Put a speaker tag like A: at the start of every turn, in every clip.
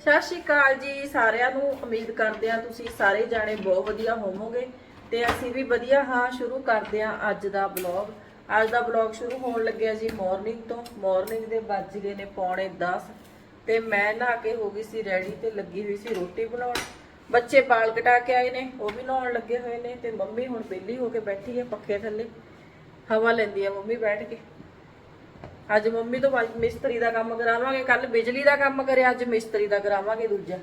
A: ਸਤਿ ਸ਼੍ਰੀ ਅਕਾਲ ਜੀ, ਸਾਰਿਆਂ ਨੂੰ ਉਮੀਦ ਕਰਦੇ ਹਾਂ ਤੁਸੀਂ ਸਾਰੇ ਜਾਣੇ ਬਹੁਤ ਵਧੀਆ ਹੋਵੋਗੇ ਤੇ ਅਸੀਂ ਵੀ ਵਧੀਆ ਹਾਂ, ਸ਼ੁਰੂ ਕਰਦੇ ਹਾਂ ਅੱਜ ਦਾ ਬਲੌਗ ਅੱਜ ਦਾ ਬਲੌਗ ਸ਼ੁਰੂ ਹੋਣ ਲੱਗਿਆ ਜੀ ਮਾਰਨਿੰਗ ਤੋਂ। ਮਾਰਨਿੰਗ ਦੇ ਵੱਜ ਗਏ ਨੇ ਪੌਣੇ 10 ਤੇ ਮੈਂ ਨਹਾ ਕੇ ਹੋ ਗਈ ਸੀ ਰੈਡੀ ਤੇ ਲੱਗੀ ਹੋਈ ਸੀ ਰੋਟੀ ਬਣਾਉਣ। ਬੱਚੇ ਬਾਲ ਕਟਾ ਕੇ ਆਏ ਨੇ, ਉਹ ਵੀ ਨਹਾਉਣ ਲੱਗੇ ਹੋਏ ਨੇ ਤੇ ਮੰਮੀ ਹੁਣ ਵਿਹਲੀ ਹੋ ਕੇ ਬੈਠੀ ਹੈ ਪੱਖੇ ਥੱਲੇ। ਹਵਾ ਲੈਂਦੀ ਹੈ ਮੰਮੀ ਬੈਠ ਕੇ। ਅੱਜ ਮੰਮੀ ਤੋਂ ਅੱਜ ਮਿਸਤਰੀ ਦਾ ਕੰਮ ਕਰਾਵਾਂਗੇ ਕੱਲ ਬਿਜਲੀ ਦਾ ਕੰਮ ਕਰਿਆ, ਅੱਜ ਮਿਸਤਰੀ ਦਾ ਕਰਾਵਾਂਗੇ ਦੂਜਾ।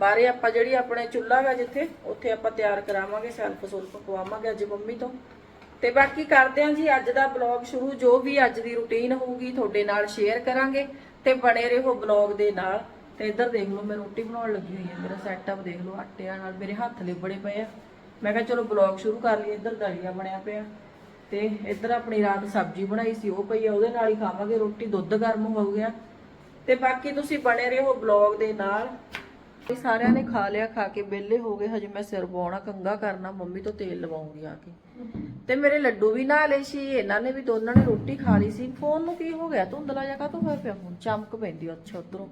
A: ਬਾਰੇ ਆਪਾਂ ਜਿਹੜੀ ਆਪਣੇ ਚੁੱਲ੍ਹਾ ਵਾ ਜਿੱਥੇ, ਉੱਥੇ ਆਪਾਂ ਤਿਆਰ ਕਰਾਵਾਂਗੇ, ਸੈਲਫ ਸੁਲਫ ਪਵਾਵਾਂਗੇ ਅੱਜ ਮੰਮੀ ਤੋਂ। ਤੇ ਬਾਕੀ ਕਰਦੇ ਹਾਂ ਜੀ, ਅੱਜ ਦਾ ਬਲੌਗ ਸ਼ੁਰੂ, ਜੋ ਵੀ ਅੱਜ ਦੀ ਰੁਟੀਨ ਹੋਊਗੀ, ਤੁਹਾਡੇ ਨਾਲ ਸ਼ੇਅਰ ਕਰਾਂਗੇ। ਤੇ ਬਣੇ ਰਹੋ ਬਲੌਗ ਦੇ ਨਾਲ। ਤੇ ਇੱਧਰ ਦੇਖ ਲਓ, ਮੈਂ ਰੋਟੀ ਬਣਾਉਣ ਲੱਗੀ ਹੋਈ ਹਾਂ ਮੇਰਾ ਸੈਟਅਪ ਦੇਖ ਲਓ, ਆਟਿਆਂ ਨਾਲ ਮੇਰੇ ਹੱਥ ਲਿਬੜੇ ਪਏ ਆ। ਮੈਂ ਕਿਹਾ ਚਲੋ ਬਲੌਗ ਸ਼ੁਰੂ ਕਰ ਲਈਏ, ਇੱਧਰ ਦਲੀਆ ਬਣਿਆ ਪਿਆ। ਤੇ ਇੱਧਰ ਆਪਣੀ ਰਾਤ ਸਬਜ਼ੀ ਬਣਾਈ ਸੀ, ਉਹ ਪਈ ਆ, ਉਹਦੇ ਨਾਲ ਹੀ ਖਾਵਾਂਗੇ ਰੋਟੀ, ਦੁੱਧ ਗਰਮ ਹੋ ਗਿਆ ਤੇ ਬਾਕੀ ਤੁਸੀਂ ਬਣੇ ਰਹੋ ਬਲੌਗ ਦੇ ਨਾਲ। ਸਾਰਿਆਂ ਨੇ ਖਾ ਲਿਆ, ਖਾ ਕੇ ਵਿਹਲੇ ਹੋ ਗਏ, ਹਜੇ ਮੈਂ ਸਿਰ ਪਾਉਣਾ ਕੰਗਾ ਕਰਨਾ, ਮੰਮੀ ਤੋਂ ਤੇਲ ਲਵਾਉਂਗੀ ਆ ਕੇ। ਤੇ ਮੇਰੇ ਲੱਡੂ ਵੀ ਨਾ ਲਏ ਸੀ, ਇਹਨਾਂ ਨੇ ਵੀ ਦੋਨਾਂ ਨੇ ਰੋਟੀ ਖਾ ਲਈ ਸੀ। ਫੋਨ ਨੂੰ ਕੀ ਹੋ ਗਿਆ? ਧੁੰਦਲਾ ਜਿਹਾ ਕਾਹਤੋਂ ਹੋਇਆ ਪਿਆ? ਫੋਨ ਚਮਕ ਪੈਂਦੀ ਆ, ਅੱਛਾ, ਉਧਰੋਂ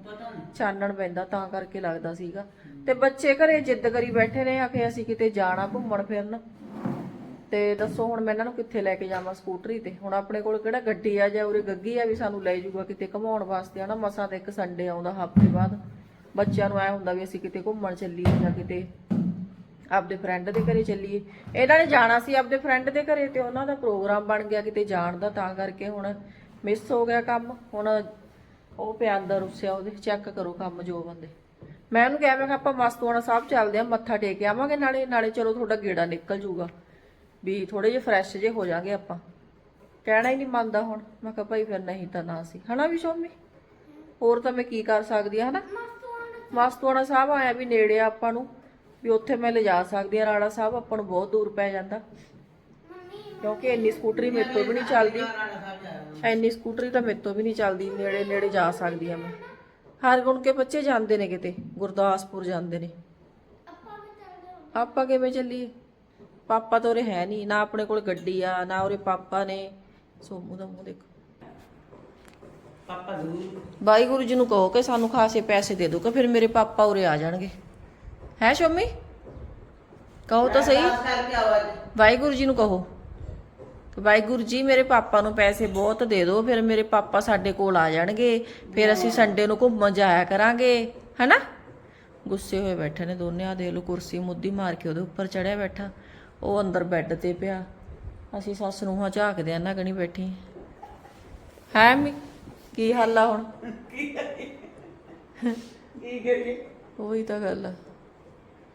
A: ਚਾਨਣ ਪੈਂਦਾ, ਤਾਂ ਕਰਕੇ ਲੱਗਦਾ ਸੀਗਾ। ਤੇ ਬੱਚੇ ਘਰੇ ਜਿੱਦ ਕਰੀ ਬੈਠੇ ਰਹੇ ਆ ਆਖੇ ਅਸੀਂ ਕਿਤੇ ਜਾਣਾ, ਘੁੰਮਣ ਫਿਰਨ। ਤੇ ਦੱਸੋ ਹੁਣ ਮੈਂ ਇਹਨਾਂ ਨੂੰ ਕਿੱਥੇ ਲੈ ਕੇ ਜਾਵਾਂ ਸਕੂਟਰੀ ਤੇ? ਹੁਣ ਆਪਣੇ ਕੋਲ ਕਿਹੜਾ ਗੱਡੀ ਆ ਜਾਂ ਉਰੇ ਗੱਗੀ ਆ ਵੀ ਸਾਨੂੰ ਲੈ ਜਾਊਗਾ ਕਿਤੇ ਘੁਮਾਉਣ ਵਾਸਤੇ? ਹਨਾ ਮਸਾਂ ਤੇ ਇੱਕ ਸੰਡੇ ਆਉਂਦਾ ਹਫ਼ਤੇ ਬਾਅਦ। ਬੱਚਿਆਂ ਨੂੰ ਐ ਹੁੰਦਾ ਵੀ ਅਸੀਂ ਕਿਤੇ ਘੁੰਮਣ ਚੱਲੀਏ ਜਾਂ ਕਿਤੇ ਆਪਦੇ ਫਰੈਂਡ ਦੇ ਘਰੇ ਚੱਲੀਏ। ਇਹਨਾਂ ਨੇ ਜਾਣਾ ਸੀ ਆਪਦੇ ਫਰੈਂਡ ਦੇ ਘਰੇ ਤੇ ਉਹਨਾਂ ਦਾ ਪ੍ਰੋਗਰਾਮ ਬਣ ਗਿਆ ਕਿਤੇ ਜਾਣ ਦਾ, ਤਾਂ ਕਰਕੇ ਹੁਣ ਮਿਸ ਹੋ ਗਿਆ ਕੰਮ। ਹੁਣ ਉਹ ਪਿਆ ਅੰਦਰ ਉਸਿਆ ਉਹਦੇ ਚੈੱਕ ਕਰੋ ਕੰਮ ਜੋ ਬੰਦੇ। ਮੈਂ ਉਹਨੂੰ ਕਿਹਾ, ਮੈਂ ਕਿਹਾ ਆਪਾਂ ਮਸਤੂਆਣਾ ਸਾਹਿਬ ਚੱਲਦੇ ਆ ਮੱਥਾ ਟੇਕ ਆਵਾਂਗੇ, ਨਾਲੇ ਨਾਲੇ ਚਲੋ ਤੁਹਾਡਾ ਗੇੜਾ ਨਿਕਲ ਜੂਗਾ। ਵੀ ਥੋੜੇ ਜਿਹਾ ਫਰੈਸ਼ ਜੇ ਹੋ ਜਾਗੇ ਆਪਾਂ। ਕਹਿਣਾ ਹੀ ਨਹੀਂ ਮੰਨਦਾ ਹੁਣ। ਮੈਂ ਕਿਹਾ ਭਾਈ ਫਿਰ ਨਹੀਂ ਤਾਂ ਨਾ ਸੀ। ਹਨਾ ਵੀ ਸ਼ੋਮੀ? ਹੋਰ ਤਾਂ ਮੈਂ ਕੀ ਕਰ ਸਕਦੀ ਆ, ਹਨਾ? ਮਸਤੂਆਣਾ ਸਾਹਿਬ ਆਇਆ ਵੀ ਨੇੜੇ ਆ ਆਪਾਂ ਨੂੰ, ਵੀ ਉੱਥੇ ਮੈਂ ਲਿਜਾ ਸਕਦੀ ਆ। ਰਾਣਾ ਸਾਹਿਬ ਆਪਾਂ ਨੂੰ ਬਹੁਤ ਦੂਰ ਪੈ ਜਾਂਦਾ। ਕਿਉਂਕਿ ਇੰਨੀ ਸਕੂਟਰੀ ਮੇਰੇ ਤੋਂ ਵੀ ਨਹੀਂ ਚੱਲਦੀ। ਇੰਨੀ ਸਕੂਟਰੀ ਤਾਂ ਮੇਰੇ ਤੋਂ ਵੀ ਨਹੀਂ ਚੱਲਦੀ। ਨੇੜੇ ਨੇੜੇ ਜਾ ਸਕਦੀ ਆ ਮੈਂ। ਹਰ ਗੁਣ ਕੇ ਬੱਚੇ ਜਾਂਦੇ ਨੇ ਕਿਤੇ। ਗੁਰਦਾਸਪੁਰ ਜਾਂਦੇ ਨੇ। ਆਪਾਂ ਕਿਵੇਂ ਚੱਲੀਏ? ਪਾਪਾ ਤਾਂ ਉਰੇ ਹੈ ਨਹੀਂ ਨਾ ਆਪਣੇ ਕੋਲ ਗੱਡੀ ਆ ਨਾ ਉਰੇ ਪਾਪਾ ਨੇ। ਸੋਮੂ ਦਾ ਮੂੰਹ ਦੇਖੋ।
B: ਪਾਪਾ ਜ਼ਰੂਰ।
A: ਬਾਈ ਗੁਰੂ ਜੀ ਨੂੰ ਕਹੋ ਕਿ ਸਾਨੂੰ ਖਾਸੇ ਪੈਸੇ ਦੇ ਦਿਓ ਕਿ ਫਿਰ ਮੇਰੇ ਪਾਪਾ ਉਰੇ ਆ ਜਾਣਗੇ। ਹੈ ਸ਼ੋਮੀ? ਕਹੋ ਤਾਂ ਸਹੀ। ਵਾਹਿਗੁਰੂ ਜੀ ਨੂੰ ਕਹੋ। ਕਿ ਵਾਹਿਗੁਰੂ ਜੀ ਮੇਰੇ ਪਾਪਾ ਨੂੰ ਪੈਸੇ ਬਹੁਤ ਦੇ ਦਿਓ ਫਿਰ ਮੇਰੇ ਪਾਪਾ ਸਾਡੇ ਕੋਲ ਆ ਜਾਣਗੇ। ਫਿਰ ਅਸੀਂ ਸੰਡੇ ਨੂੰ ਘੁੰਮਣ ਜਾਇਆ ਕਰਾਂਗੇ। ਹਨਾ? ਗੁੱਸੇ ਹੋਏ ਬੈਠੇ ਨੇ ਦੋਨੇ ਆ ਦੇ ਲੋ ਕੁਰਸੀ ਮੁੱਦੀ ਮਾਰ ਕੇ ਉਹਦੇ ਉੱਪਰ ਚੜਿਆ ਬੈਠਾ। ਉਹ ਅੰਦਰ ਬੈੱਡ ਤੇ ਪਿਆ। ਅਸੀਂ ਸੱਸ ਨੂੰ ਹਾਂ ਝਾਕਦੇ ਆ ਨਾ ਕਣੀ ਬੈਠੀ। ਹੈ ਮੀ ਕੀ ਹਾਲ ਆ ਹੁਣ?
B: ਕੀ ਕਰੀਏ?
A: ਉਹੀ ਤਾਂ ਗੱਲ ਆ।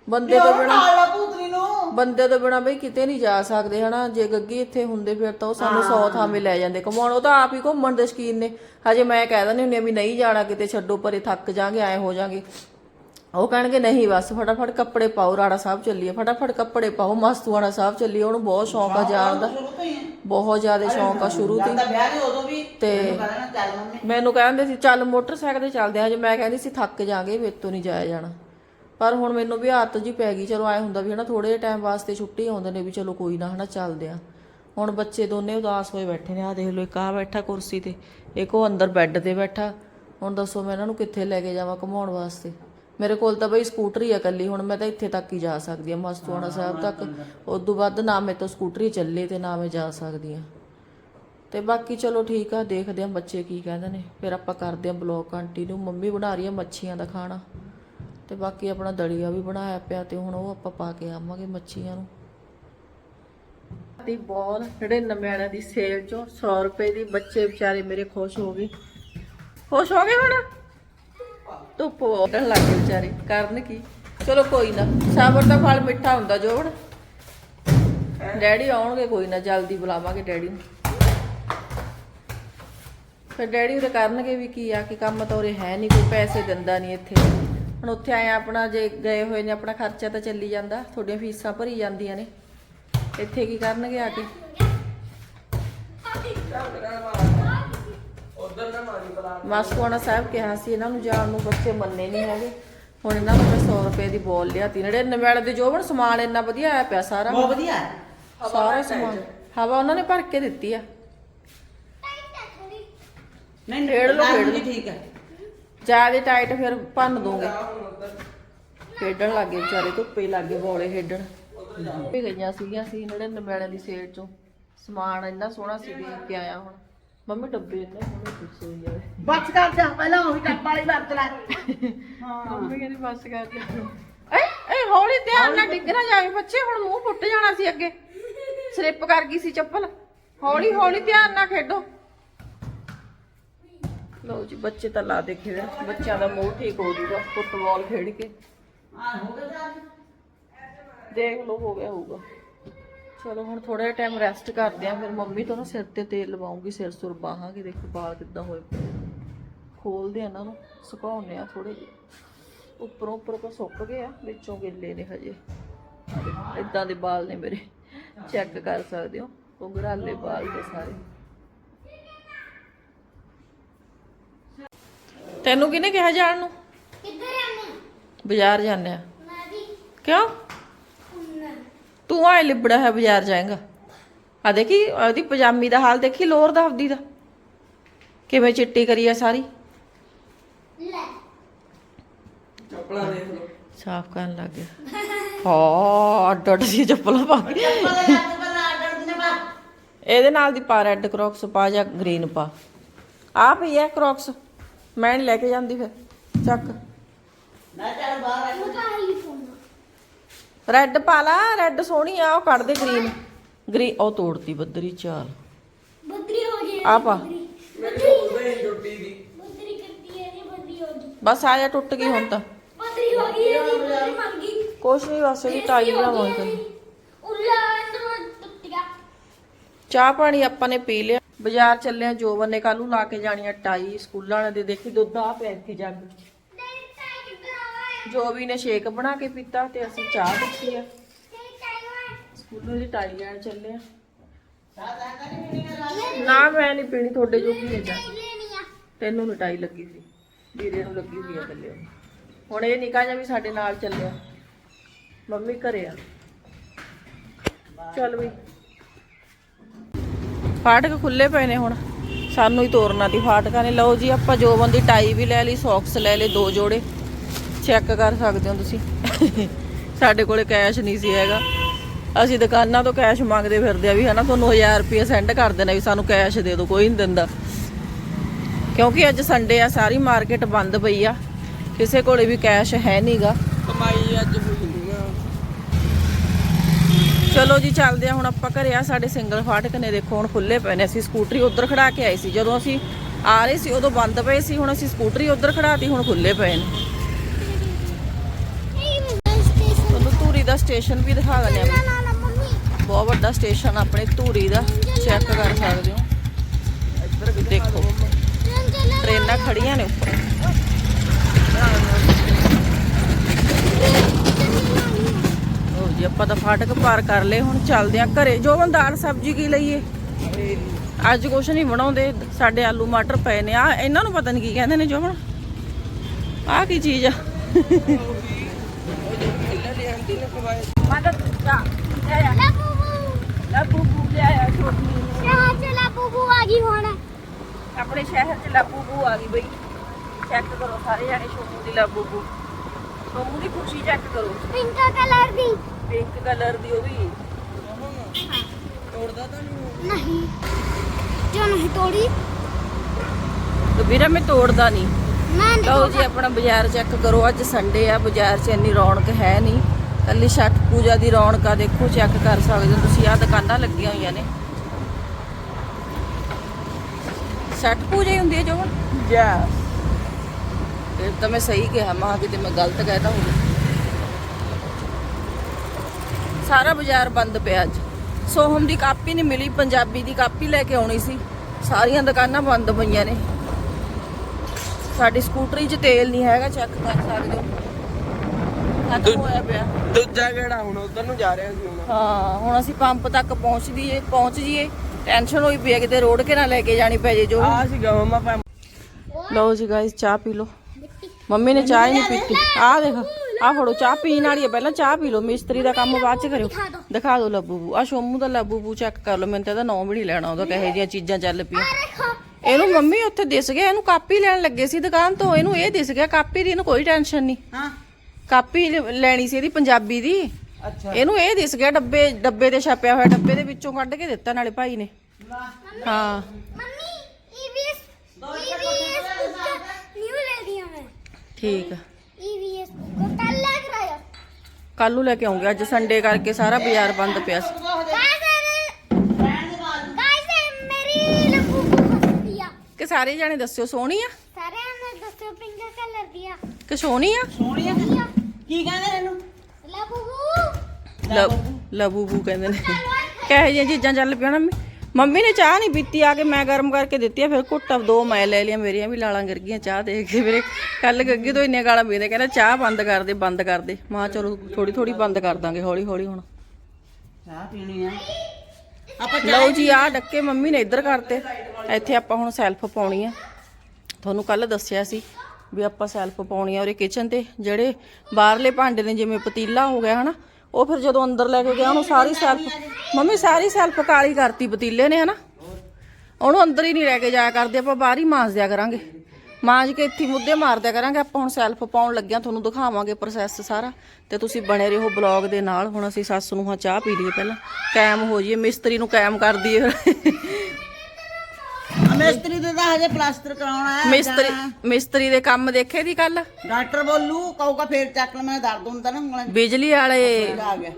A: ਬੰਦੇ ਤੋਂ ਬਿਨਾ
B: ਆਲਾ ਭੂਤਨੀ ਨੂੰ?
A: ਬੰਦੇ ਤੋਂ ਬਿਨਾ ਬਈ ਕਿਤੇ ਨਹੀਂ ਜਾ ਸਕਦੇ ਹਨਾ? ਜੇ ਗੱਗੀ ਇੱਥੇ ਹੁੰਦੇ ਫਿਰ ਤਾਂ ਉਹ ਸਾਨੂੰ ਸੌ ਥਾਵੇਂ ਲੈ ਜਾਂਦੇ। ਘੁਮਾਉਣ ਉਹ ਤਾਂ ਆਪ ਹੀ ਘੁੰਮਣ ਦੇ ਸ਼ਕੀਨ ਨੇ। ਹਜੇ ਮੈਂ ਕਹਿ ਦਿੰਦੀ ਹੁੰਦੀ ਆ ਵੀ ਨਹੀਂ ਜਾਣਾ ਕਿਤੇ ਛੱਡੋ ਪਰੇ ਥੱਕ ਜਾਾਂਗੇ ਐ ਹੋ ਜਾਾਂਗੇ। ਉਹ ਕਹਿਣਗੇ ਨਹੀਂ ਬਸ ਫਟਾਫਟ ਕੱਪੜੇ ਪਾਓ ਰਾੜਾ ਸਾਹਿਬ ਚੱਲੀਏ ਫਟਾਫਟ ਕੱਪੜੇ ਪਾਓ ਮਸਤੂਆਣਾ ਸਾਹਿਬ ਚੱਲੀਏ ਉਹਨੂੰ ਬਹੁਤ ਸ਼ੌਂਕ ਆ ਜਾਣ ਦਾ। ਬਹੁਤ ਜ਼ਿਆਦਾ ਸ਼ੌਂਕ ਆ ਸ਼ੁਰੂ ਤੋਂ
B: ਤਾਂ ਮੈਨੂੰ ਕਹਿੰਦਾ
A: ਸੀ ਚੱਲ ਮੋਟਰਸਾਈਕਲ ਤੇ ਚੱਲਦੇ ਆ ਜੇ ਮੈਂ ਕਹਿੰਦੀ ਸੀ ਥੱਕ ਜਾਾਂਗੇ ਮੇਰੇ ਤੋਂ ਨਹੀਂ ਜਾਇਆ ਜਾਣਾ। ਪਰ ਹੁਣ ਮੈਨੂੰ ਵੀ ਆਦਤ ਜੀ ਪੈ ਗਈ ਚਲੋ ਐ ਹੁੰਦਾ ਵੀ ਹਨਾ ਥੋੜੇ ਟਾਈਮ ਵਾਸਤੇ ਛੁੱਟੀ ਆਉਂਦੇ ਨੇ ਵੀ ਚਲੋ ਕੋਈ ਨਾ ਹਨਾ ਚੱਲਦੇ ਆ ਹੁਣ ਬੱਚੇ ਦੋਨੇ ਉਦਾਸ ਹੋਏ ਬੈਠੇ ਨੇ ਆ ਦੇਖ ਲਓ ਇੱਕ ਆ ਬੈਠਾ ਕੁਰਸੀ ਤੇ ਇੱਕ ਉਹ ਅੰਦਰ ਬੈੱਡ ਤੇ ਬੈਠਾ। ਹੁਣ ਦੱਸੋ ਮੈਂ ਇਹਨਾਂ ਨੂੰ ਕਿੱਥੇ ਲੈ ਕੇ ਜਾਵਾਂ ਘੁਮਾਉਣ ਵਾਸਤੇ? ਮੇਰੇ ਕੋਲ ਤਾਂ ਬਈ ਸਕੂਟਰੀ ਆ ਇਕੱਲੀ ਹੁਣ ਮੈਂ ਤਾਂ ਇੱਥੇ ਤੱਕ ਹੀ ਜਾ ਸਕਦੀ ਆ ਮਸਤੂਆਣਾ ਸਾਹਿਬ ਤੱਕ। ਉਦੋਂ ਵੱਧ ਨਾ ਮੇਰੇ ਤੋਂ ਸਕੂਟਰੀ ਚੱਲੇ ਤੇ ਨਾ ਮੈਂ ਜਾ ਸਕਦੀ ਆ ਤੇ ਬਾਕੀ ਚਲੋ ਠੀਕ ਆ ਦੇਖਦੇ ਆ ਬੱਚੇ ਕੀ ਕਹਿੰਦੇ ਨੇ। ਫਿਰ ਆਪਾਂ ਕਰਦੇ ਆ ਬਲੌਗ ਕੰਟੀਨਿਊ ਮੰਮੀ ਬਣਾ ਰਹੀ ਆ ਮੱਛੀਆਂ ਦਾ ਖਾਣਾ। ਤੇ ਬਾਕੀ ਆਪਣਾ ਦਲੀਆ ਵੀ ਬਣਾਇਆ ਪਿਆ ਤੇ ਹੁਣ ਉਹ ਆਪਾਂ ਪਾ ਕੇ ਆਵਾਂਗੇ ਮੱਛੀਆਂ ਨੂੰ। ਦੀ ਬੋਲ ਜਿਹੜੇ ਨਵਿਆਣਾ ਦੀ ਸੇਲ ਚੋਂ 100 ਰੁਪਏ ਦੀ ਬੱਚੇ ਵਿਚਾਰੇ ਮੇਰੇ ਖੁਸ਼ ਹੋ ਗਏ। ਖੁਸ਼ ਹੋ ਗਏ ਹੁਣ? ਧੁੱਪ ਉੱਡਣ ਲੱਗ ਗਏ ਵਿਚਾਰੇ। ਕਰਨ ਕੀ? ਚਲੋ ਕੋਈ ਨਾ ਸਬਰ ਦਾ ਫਲ ਮਿੱਠਾ ਹੁੰਦਾ ਜੋੜ ਡੈਡੀ ਆਉਣਗੇ ਕੋਈ ਨਾ, ਜਲਦੀ ਬੁਲਾਵਾਂਗੇ ਡੈਡੀ ਨੂੰ। ਫਿਰ ਡੈਡੀ ਉਹਦੇ ਕਰਨਗੇ ਵੀ ਕੀ ਆ, ਕਿ ਕੰਮ ਤਾਂ ਉਰੇ ਹੈ ਨਹੀਂ ਕੋਈ ਪੈਸੇ ਦਿੰਦਾ ਨਹੀਂ ਇੱਥੇ। ਹੁਣ ਉੱਥੇ ਆਏ ਆਪਣਾ, ਜੇ ਗਏ ਹੋਏ ਨੇ, ਆਪਣਾ ਖਰਚਾ ਤਾਂ ਚੱਲੀ ਜਾਂਦਾ, ਤੁਹਾਡੀਆਂ ਫੀਸਾਂ ਭਰੀ ਜਾਂਦੀਆਂ ਨੇ। ਇੱਥੇ ਕੀ ਕਰਨਗੇ ਆ ਕੇ? ਮਾਸਕੋਣਾ ਸਾਹਿਬ ਕਿਹਾ ਸੀ ਇਹਨਾਂ ਨੂੰ ਜਾਣ ਨੂੰ ਬੱਚੇ ਮੰਨੇ ਨਹੀਂ ਹੈਗੇ। ਹੁਣ ਇਹਨਾਂ ਨੂੰ ਮੈਂ 100 ਰੁਪਏ ਦੀ ਬੋਲ ਲਿਆਤੀ। 99 ਵਾਲੇ ਦੇ ਜੋਬਨ ਸਮਾਨ ਇੰਨਾ ਵਧੀਆ ਆਇਆ ਪਿਆ ਸਾਰਾ।
B: ਬਹੁਤ ਵਧੀਆ ਹੈ।
A: ਸਾਰਾ ਸਮਾਨ। ਹਵਾ ਉਹਨਾਂ ਨੇ ਭਰ ਕੇ ਦਿੱਤੀ ਆ।
B: ਨਹੀਂ
A: ਖੇਡ ਲਓ, ਖੇਡ
B: ਜੀ ਠੀਕ ਹੈ।
A: ਜ਼ਿਆਦਾ ਟਾਈਟ ਫਿਰ ਭੰਨ ਦੋਗੇ। ਖੇਡਣ ਲੱਗੇ ਵਿਚਾਰੇ ਧੁੱਪੇ ਲੱਗੇ ਬੋਲੇ ਖੇਡਣ। ਵੀ ਗਈਆਂ ਸੀਗੀਆਂ ਸੀ 99 ਦੀ ਸੇਲ ਚੋਂ। ਸਮਾਨ ਇੰਨਾ ਸੋਹਣਾ ਸੀ ਦੇਖ ਕੇ ਆਇਆ ਹੁਣ। ਮੰਮੀ ਡੱਬੇ ਇੰਨੇ ਸੋਹਣੇ ਪਿੱਛੇ ਹੋਈ ਜਾਵੇ
B: ਬੱਸ ਕਰ ਜਾ ਪਹਿਲਾਂ ਉਹੀ ਟੱਪ ਵਾਲੀ ਵਰਤ ਲੈ ਹਾਂ।
A: ਮੰਮੀ ਕਹਿੰਦੀ ਬਸ ਕਰ ਦੇ ਏ ਏ ਹੌਲੀ ਧਿਆਨ ਨਾਲ ਡਿੱਗ ਨਾ ਜਾਵੇ ਬੱਚੇ ਹੁਣ ਮੂੰਹ ਫੁੱਟ ਜਾਣਾ ਸੀ ਅੱਗੇ। ਸਲਿੱਪ ਕਰ ਗਈ ਸੀ ਚੱਪਲ। ਹੌਲੀ ਹੌਲੀ ਧਿਆਨ ਨਾਲ ਖੇਡੋ। ਲਓ ਜੀ ਬੱਚੇ ਤਾਂ ਲਾ ਦੇ ਖੇਡ। ਬੱਚਿਆਂ ਦਾ ਮੂਡ ਠੀਕ ਹੋ ਜਾਊਗਾ ਫੁੱਟਬਾਲ ਖੇਡ ਕੇ।
B: ਆ ਹੋ ਗਿਆ ਜਾ
A: ਦੇਖ ਲਓ ਹੋ ਗਿਆ ਹੋਊਗਾ। ਚਲੋ ਹੁਣ ਥੋੜਾ ਜਿਹਾ ਟਾਈਮ ਰੈਸਟ ਕਰਦੇ ਆ ਫਿਰ ਮੰਮੀ ਤੋਂ ਨਾ ਸਿਰ ਤੇ ਤੇਲ ਲਵਾਉਂਗੀ ਸਿਰ ਸੁਰ ਬਾਹਾਂਗੇ ਦੇਖੋ ਵਾਲ ਕਿੱਦਾਂ ਹੋਏ ਪਏ ਖੋਲਦੇ ਆ ਇਹਨਾਂ ਨੂੰ ਸੁਕਾਉਂਦੇ ਆ ਥੋੜੇ ਜਿਹੇ। ਉੱਪਰੋਂ ਉੱਪਰ ਕੋ ਸੁੱਕ ਗਏ ਆ ਵਿੱਚੋਂ ਗਿੱਲੇ ਨੇ ਹਜੇ। ਇਦਾਂ ਦੇ ਵਾਲ ਨੇ ਮੇਰੇ ਚੈੱਕ ਕਰ ਸਕਦੇ ਹੋ ਘੁੰਗਰਾਲੇ ਵਾਲ ਨੇ ਸਾਰੇ। ਤੈਨੂੰ ਕਿਹਨੇ ਕਿਹਾ ਜਾਣ ਨੂੰ?
C: ਕਿੱਧਰ ਆਨੇ
A: ਬਾਜ਼ਾਰ ਜਾਂਦੇ ਆ।
C: ਮੈਂ ਵੀ।
A: ਕਿਉਂ? ਤੂੰ ਆਏ ਲਿਬੜਾ ਹੈ ਬਾਜ਼ਾਰ ਜਾਏਗਾ। ਆ ਦੇਖੀ ਉਹਦੀ ਪਜਾਮੀ ਦਾ ਹਾਲ ਦੇਖੀ ਲੋਰ ਦਾ ਆਪਦੀ ਦਾ। ਕਿਵੇਂ ਚਿੱਟੀ ਕਰੀ ਆ ਸਾਰੀ।
C: ਲੈ।
A: ਸਾਫ਼ ਕਰਨ ਲੱਗ ਗਿਆ। ਹਾਂ ਅੱਡ ਅੱਡ ਦੀ ਚੱਪਲਾਂ ਪਾ ਕੇ। ਇਹਦੇ ਨਾਲ ਦੀ ਪਾ ਰੈੱਡ ਕ੍ਰੌਕਸ ਪਾ ਜਾਂ ਗ੍ਰੀਨ ਪਾ। ਆ ਪਈ ਹੈ ਕ੍ਰੌਕਸ। ਮੈਂ ਨੀ ਲੈ ਕੇ ਜਾਂਦੀ ਫਿਰ। ਚੱਕ।
B: ਨਾ ਚੱਲ ਬਾਹਰ ਆ
A: ਰੈੱਡ ਪਾ ਲਾ ਰੈੱਡ ਸੋਹਣੀ ਆ ਉਹ ਕੱਢ ਦੇ ਗ੍ਰੀਨ ਗ੍ਰੀਨ ਉਹ ਤੋੜਤੀ ਬੱਦਰੀ ਚਾਲ।
C: ਬੱਦਰੀ ਹੋ ਗਈ
A: ਆ। ਪਾ
C: ਬੱਦਰੀ ਬੱਦਰੀ ਕਰਦੀ ਹੈ ਇਹ ਬੱਦਰੀ ਹੋ ਗਈ।
A: ਬਸ ਆ ਜਾ ਟੁੱਟ ਗਈ ਹੁਣ ਤਾਂ।
C: ਬੱਦਰੀ ਹੋ ਗਈ ਇਹਦੀ ਬੱਦਰੀ ਗਈ।
A: ਕੁਛ ਨਹੀਂ ਬਸ ਇਹਦੀ ਟਾਈ ਬਣਾਵਾਂਗੇ
C: ਉੱਲਾ ਅੰਦਰ ਟੁੱਟ ਗਿਆ।
A: ਚਾਹ ਪਾਣੀ ਆਪਾਂ ਨੇ ਪੀ ਲਿਆ। ਬਾਜ਼ਾਰ ਚੱਲੇ ਆ ਜੋਬਨ ਨੇ ਕੱਲ ਨੂੰ ਲਾ ਕੇ ਜਾਣੀ ਆ ਟਾਈ। ਸਕੂਲਾਂ ਵਾਲੇ ਦੇ ਦੇਖੀ ਦੁੱਧ ਆ ਪਿਆ ਇੱਥੇ ਜੱਗ।
C: ਜੋ
A: ਵੀ ਨੇ ਸ਼ੇਕ ਬਣਾ ਕੇ ਪੀਤਾ ਤੇ ਅਸੀਂ ਚਾਹ ਪੀਤੀ ਆ। ਸਕੂਲੋਂ ਦੀ ਟਾਈ ਲੈਣ ਚੱਲੇ ਆ। ਨਾ ਮੈਂ ਨਹੀਂ ਪੀਣੀ, ਤੁਹਾਡੇ ਜੋਗੀ ਲੈ ਜਾ। ਤੈਨੂੰ ਨੀ ਲੱਗੀ ਸੀ, ਵੀਰੇ ਨੂੰ ਲੱਗੀ ਹੋਈ ਆ ਥੱਲੇ। ਹੁਣ ਇਹ ਨਿਕਾ ਜਾ ਵੀ ਸਾਡੇ ਨਾਲ ਚੱਲਿਆ। ਮੰਮੀ ਘਰੇ ਆ। ਚੱਲ ਵੀ। ਫਾਟਕ ਖੁੱਲੇ ਪਏ ਨੇ ਹੁਣ। ਸਾਨੂੰ ਹੀ ਤੋਰਨਾ ਦੀ ਫਾਟਕਾਂ ਨੇ। ਲਓ ਜੀ, ਆਪਾਂ ਜੋਬਨ ਦੀ ਟਾਈ ਵੀ ਲੈ ਲਈ, ਸੌਕਸ ਲੈ ਲਏ, ਦੋ ਜੋੜੇ। ਚੈੱਕ ਕਰ ਸਕਦੇ ਹੋ ਤੁਸੀਂ। ਸਾਡੇ ਕੋਲੇ ਕੈਸ਼ ਨਹੀਂ ਸੀ ਹੈਗਾ। ਅਸੀਂ ਦੁਕਾਨਾਂ ਤੋਂ ਕੈਸ਼ ਮੰਗਦੇ ਫਿਰਦੇ ਆ ਵੀ ਹਨਾ ਤੁਹਾਨੂੰ 1000 ਰੁਪਏ ਸੈਂਡ ਕਰ ਦੇਣਾ ਵੀ ਸਾਨੂੰ ਕੈਸ਼ ਦੇ ਦਿਓ ਕੋਈ ਨਹੀਂ ਦਿੰਦਾ। ਕਿਉਂਕਿ ਅੱਜ ਸੰਡੇ ਆ ਸਾਰੀ ਮਾਰਕੀਟ ਬੰਦ ਪਈ ਆ। ਕਿਸੇ ਕੋਲੇ ਵੀ ਕੈਸ਼ ਹੈ ਨਹੀਂਗਾ।
D: ਕਮਾਈ ਅੱਜ ਹੋਈ ਨਹੀਂ ਆ।
A: ਚਲੋ ਜੀ ਚੱਲਦੇ ਆ ਹੁਣ ਆਪਾਂ ਘਰੇ ਆ ਸਾਡੇ ਸਿੰਗਲ ਫਾਟਕ ਨੇ ਦੇਖੋ ਹੁਣ ਖੁੱਲੇ ਪਏ ਨੇ। ਅਸੀਂ ਸਕੂਟਰੀ ਉੱਧਰ ਖੜਾ ਕੇ ਆਏ ਸੀ। ਜਦੋਂ ਅਸੀਂ ਆ ਰਹੇ ਸੀ ਉਦੋਂ ਬੰਦ ਪਏ ਸੀ ਹੁਣ ਅਸੀਂ ਸਕੂਟਰੀ ਉੱਧਰ ਖੜਾਤੀ ਹੁਣ ਖੁੱਲੇ ਪਏ ਨੇ। ਦਾ ਸਟੇਸ਼ਨ ਵੀ ਦਿਖਾ ਦਿੰਦੇ ਆ। ਬਹੁਤ ਵੱਡਾ ਸਟੇਸ਼ਨ ਆਪਣੇ ਧੂਰੀ ਦਾ। ਚੈੱਕ ਕਰ ਸਕਦੇ ਹੋ। ਇੱਧਰ ਵੀ ਦੇਖੋ। ਟ੍ਰੇਨਾਂ ਖੜੀਆਂ ਨੇ ਉੱਪਰ। ਜੀ ਆਪਾਂ ਤਾਂ ਫਾਟਕ ਪਾਰ ਕਰ ਲਏ ਹੁਣ ਚੱਲਦੇ ਆ ਘਰੇ। ਜੋ ਦਾਲ ਸਬਜ਼ੀ ਕੀ ਲਈਏ? ਅੱਜ ਕੁਛ ਨਹੀਂ ਬਣਾਉਂਦੇ ਸਾਡੇ ਆਲੂ ਮਟਰ ਪਏ ਨੇ। ਆ ਇਹਨਾਂ ਨੂੰ ਪਤਾ ਨਹੀਂ ਕੀ ਕਹਿੰਦੇ ਨੇ ਜੋਬਨ। ਆ ਕੀ ਚੀਜ਼ ਆ ਮਦਦ ਦਾ
C: ਲਾ ਬੂਬੂ
A: ਲੱਭੂ ਬੂ ਲਿਆਇਆ ਛੋਟੀ
C: ਸ਼ਹਿਰ ਚ ਲਾ ਬੂਬੂ ਆ ਗਈ ਹੁਣ
A: ਆਪਣੇ ਸ਼ਹਿਰ ਚ ਲੱਭੂ ਬੂ ਆ ਗਈ ਬਈ ਚੈੱਕ ਕਰੋ ਸਾਰੇ ਜਾਣੇ ਸ਼ੋਮੂ ਦੀ ਲੱਭੂ ਬੂ ਸ਼ੋਮੂ ਦੀ ਖੁਸ਼ੀ ਚੈੱਕ ਕਰੋ
C: ਪਿੰਕ ਕਲਰ ਦੀ
A: ਪਿੰਕ ਕਲਰ ਦੀ ਉਹ ਵੀ
D: ਤੋੜਦਾ ਤਾਂ ਨਹੀਂ
C: ਨਹੀਂ ਜੋ ਨਹੀਂ ਤੋੜੀ
A: ਤੇ ਵੀਰਾ ਮੈਂ ਤੋੜਦਾ ਨਹੀਂ
C: ਮੈਂ ਨਹੀਂ
A: ਲਓ ਜੀ ਆਪਣਾ ਬਾਜ਼ਾਰ ਚੈੱਕ ਕਰੋ। ਅੱਜ ਸੰਡੇ ਆ ਬਾਜ਼ਾਰ 'ਚ ਇੰਨੀ ਰੌਣਕ ਹੈ ਨਹੀਂ ਕੱਲੀ ਛਠ ਪੂਜਾ ਦੀ ਰੌਣਕ ਦੇਖੋ ਚੈੱਕ ਕਰ ਸਕਦੇ ਹੋ ਤੁਸੀਂ ਆ ਦੁਕਾਨਾਂ ਲੱਗੀਆਂ ਹੋਈਆਂ ਨੇ। ਛਠ ਪੂਜਾ ਹੀ ਹੁੰਦੀ ਹੈ ਜੋ
D: ਜਾ
A: ਫਿਰ ਤਾਂ ਮੈਂ ਸਹੀ ਕਿਹਾ ਮਾਂ ਕਿਤੇ ਮੈਂ ਗਲਤ ਕਹਿਤਾ ਹੋਵੇ ਸਾਰਾ ਬਾਜ਼ਾਰ ਬੰਦ ਪਿਆ ਅੱਜ। ਸੋਹਮ ਦੀ ਕਾਪੀ ਨਹੀਂ ਮਿਲੀ ਪੰਜਾਬੀ ਦੀ ਕਾਪੀ ਲੈ ਕੇ ਆਉਣੀ ਸੀ। ਸਾਰੀਆਂ ਦੁਕਾਨਾਂ ਬੰਦ ਪਈਆਂ ਨੇ। ਸਾਡੀ ਸਕੂਟਰੀ 'ਚ ਤੇਲ ਨਹੀਂ ਹੈਗਾ ਚੈੱਕ ਕਰ ਸਕਦੇ ਹੋ। ਖਤਮ ਹੋਇਆ ਪਿਆ।
D: ਦੂਜਾ ਕਿਹੜਾ? ਹੁਣ ਉਧਰ ਨੂੰ ਜਾ ਰਿਹਾ ਸੀ ਹੁਣ।
A: ਹਾਂ ਹੁਣ ਅਸੀਂ ਪੰਪ ਤੱਕ ਪਹੁੰਚ ਦੀਏ ਪਹੁੰਚ ਜੀਏ ਟੈਨਸ਼ਨ ਹੋਈ ਪਈ ਹੈ ਕਿਤੇ ਰੋਡ ਕੇ ਨਾ ਲੈ ਕੇ ਜਾਣੀ ਪੈ ਜੇ ਜੋ
D: ਆ ਸੀਗਾ ਮਮਾ ਪਾ
A: ਲਓ ਜੀ ਗਾਇਸ ਚਾਹ ਪੀ ਲਓ। ਮੰਮੀ ਨੇ ਚਾਹ ਹੀ ਨਹੀਂ ਪੀਤੀ। ਆਹ ਦੇਖ ਆਹ ਫੜੋ ਚਾਹ ਪੀਣ ਵਾਲੀ ਹੈ। ਪਹਿਲਾਂ ਚਾਹ ਪੀ ਲਓ ਮਿਸਤਰੀ ਦਾ ਕੰਮ ਬਾਅਦ ਚ ਕਰਿਓ। ਦਿਖਾ ਦਿਓ ਲੱਭੂ ਬੂ। ਆ ਸ਼ੋਮੂ ਦਾ ਲੱਭੂ ਬੂ ਚੈੱਕ ਕਰ ਲਓ। ਮੈਨੂੰ ਤਾਂ ਇਹਦਾ ਨਾਂ ਵੀ ਨਹੀਂ ਲੈਣਾ ਉਹਦਾ ਕਹੇ ਜੀਆਂ ਚੀਜ਼ਾਂ ਚੱਲ ਪਈਆਂ। ਇਹਨੂੰ ਮੰਮੀ ਉੱਥੇ ਦਿਸ ਗਿਆ ਇਹਨੂੰ ਕਾਪੀ ਲੈਣ ਲੱਗੇ ਸੀ ਦੁਕਾਨ ਤੋਂ। ਇਹਨੂੰ ਇਹ ਦਿਸ ਗਿਆ ਕਾਪੀ ਦੀ ਇਹਨੂੰ ਕੋਈ ਟੈਨਸ਼ਨ ਨਹੀਂ।
B: ਹਾਂ।
A: ਕਾਪੀ ਲ- ਲੈਣੀ ਸੀ ਇਹਦੀ ਪੰਜਾਬੀ ਦੀ
B: ਅੱਛਾ
A: ਇਹਨੂੰ ਇਹ ਦਿਸ ਗਿਆ ਡੱਬੇ ਡੱਬੇ ਤੇ ਛਾਪਿਆ ਹੋਇਆ ਡੱਬੇ ਦੇ ਵਿੱਚੋਂ ਕੱਢ ਕੇ ਦਿੱਤਾ ਨਾਲੇ ਭਾਈ ਨੇ ਹਾਂ
E: मम्मी ईवीएस ईवीएस न्यू ले दिया मैं
A: ਠੀਕ ਆ
E: ईवीएस को कल लग रहा है
A: ਕੱਲ ਨੂੰ ਲੈ ਕੇ ਆਉਂਗੇ ਅੱਜ ਸੰਡੇ ਕਰਕੇ ਸਾਰਾ ਬਾਜ਼ਾਰ ਬੰਦ ਪਿਆ ਸੀ
E: गाइस गाइस मेरी लबू को फंस दिया
A: ਕਿ ਸਾਰੇ ਜਾਣੇ ਦੱਸਿਓ ਸੋਹਣੀ ਆ
E: सारे हमने दसो पिंक कलर दिया
A: ਕਿ ਸੋਹਣੀ ਆ
B: ਸੋਹਣੀ ਆ ਕੀ ਕਹਿੰਦੇ ਇਹਨੂੰ?
A: ਲ- ਲਬੂਬੂ ਕਹਿੰਦੇ ਨੇ। ਕਹੇ ਜਿਹੀਆਂ ਚੀਜ਼ਾਂ ਚੱਲ ਪਿਆ ਨਾ? ਮੰਮੀ ਮੰਮੀ ਨੇ ਚਾਹ ਨਹੀਂ ਪੀਤੀ ਆ ਕੇ ਮੈਂ ਗਰਮ ਕਰਕੇ ਦਿੱਤੀ ਆ ਫਿਰ ਘੁੱਟ ਦੋ ਮੈਂ ਲੈ ਲਿਆ ਮੇਰੀਆਂ ਵੀ ਲਾਲਾਂ ਗਿਰ ਗਈਆਂ ਚਾਹ ਦੇਖ ਕੇ ਮੇਰੇ ਕੱਲ ਗੱਗੀ ਤੋਂ ਇੰਨੀਆਂ ਗਾਲਾਂ ਪੀਂਦੇ ਕਹਿੰਦਾ ਚਾਹ ਬੰਦ ਕਰ ਦੇ ਬੰਦ ਕਰ ਦੇ। ਮਾਂ ਚਲੋ ਥੋੜੀ ਥੋੜੀ ਬੰਦ ਕਰ ਦਾਂਗੇ ਹੌਲੀ ਹੌਲੀ ਹੁਣ।
B: ਚਾਹ ਪੀਣੀ ਆ। ਆਪਾਂ
A: ਲਓ ਜੀ ਆ। ਡੱਕੇ ਮੰਮੀ ਨੇ ਇੱਧਰ ਕਰਤੇ। ਇੱਥੇ ਆਪਾਂ ਹੁਣ ਸੈਲਫ ਪਾਉਣੀ ਆ। ਤੁਹਾਨੂੰ ਕੱਲ ਦੱਸਿਆ ਸੀ ਵੀ ਆਪਾਂ ਸੈਲਫ ਪਾਉਣੀ ਆ ਉਹਦੇ ਕਿਚਨ ਤੇ, ਜਿਹੜੇ ਬਾਹਰਲੇ ਭਾਂਡੇ ਨੇ, ਜਿਵੇਂ ਪਤੀਲਾ ਹੋ ਗਿਆ, ਹਨਾ, ਉਹ ਫਿਰ ਜਦੋਂ ਅੰਦਰ ਲੈ ਕੇ ਗਿਆ, ਉਹਨੂੰ ਸਾਰੀ ਸੈਲਫ ਮੰਮੀ ਸਾਰੀ ਸੈਲਫ ਕਾਲੀ ਕਰਤੀ ਪਤੀਲੇ ਨੇ, ਹਨਾ। ਉਹਨੂੰ ਅੰਦਰ ਹੀ ਨਹੀਂ ਲੈ ਕੇ ਜਾਇਆ ਕਰਦੇ, ਆਪਾਂ ਬਾਹਰ ਹੀ ਮਾਂਜ ਦਿਆ ਕਰਾਂਗੇ। ਮਾਂਜ ਕੇ ਇੱਥੇ ਮੁੱਦੇ ਮਾਰ ਦਿਆ ਕਰਾਂਗੇ, ਆਪਾਂ ਹੁਣ ਸੈਲਫ ਪਾਉਣ ਲੱਗਿਆ, ਤੁਹਾਨੂੰ ਦਿਖਾਵਾਂਗੇ ਪ੍ਰੋਸੈਸ ਸਾਰਾ। ਤੇ ਤੁਸੀਂ ਬਣੇ ਰਹੋ ਬਲੌਗ ਦੇ ਨਾਲ, ਹੁਣ ਅਸੀਂ ਸੱਸ ਨੂੰ ਹਾਂ ਚਾਹ ਪੀ ਲਈਏ ਪਹਿਲਾਂ। ਕਾਇਮ ਹੋ ਜਾਈਏ, ਮਿਸਤਰੀ ਨੂੰ ਕਾਇਮ ਕਰ ਦਈਏ।
B: ਮਿਸਤਰੀ ਦੇ ਤਾਂ ਹਜੇ ਪਲਾਸਟਰ ਕਰਾਉਣਾ ਹੈ
A: ਮਿਸਤਰੀ ਮਿਸਤਰੀ ਦੇ ਕੰਮ ਦੇਖੇ ਦੀ ਕੱਲ
B: ਡਾਕਟਰ ਬੋਲੂ ਕਹੂਗਾ ਫੇਰ ਚੱਕ ਲੈ ਮੈਂ ਦਰਦ ਹੁੰਦਾ ਨਾ ਉਂਗਲਾਂ 'ਚ।
A: ਬਿਜਲੀ ਵਾਲੇ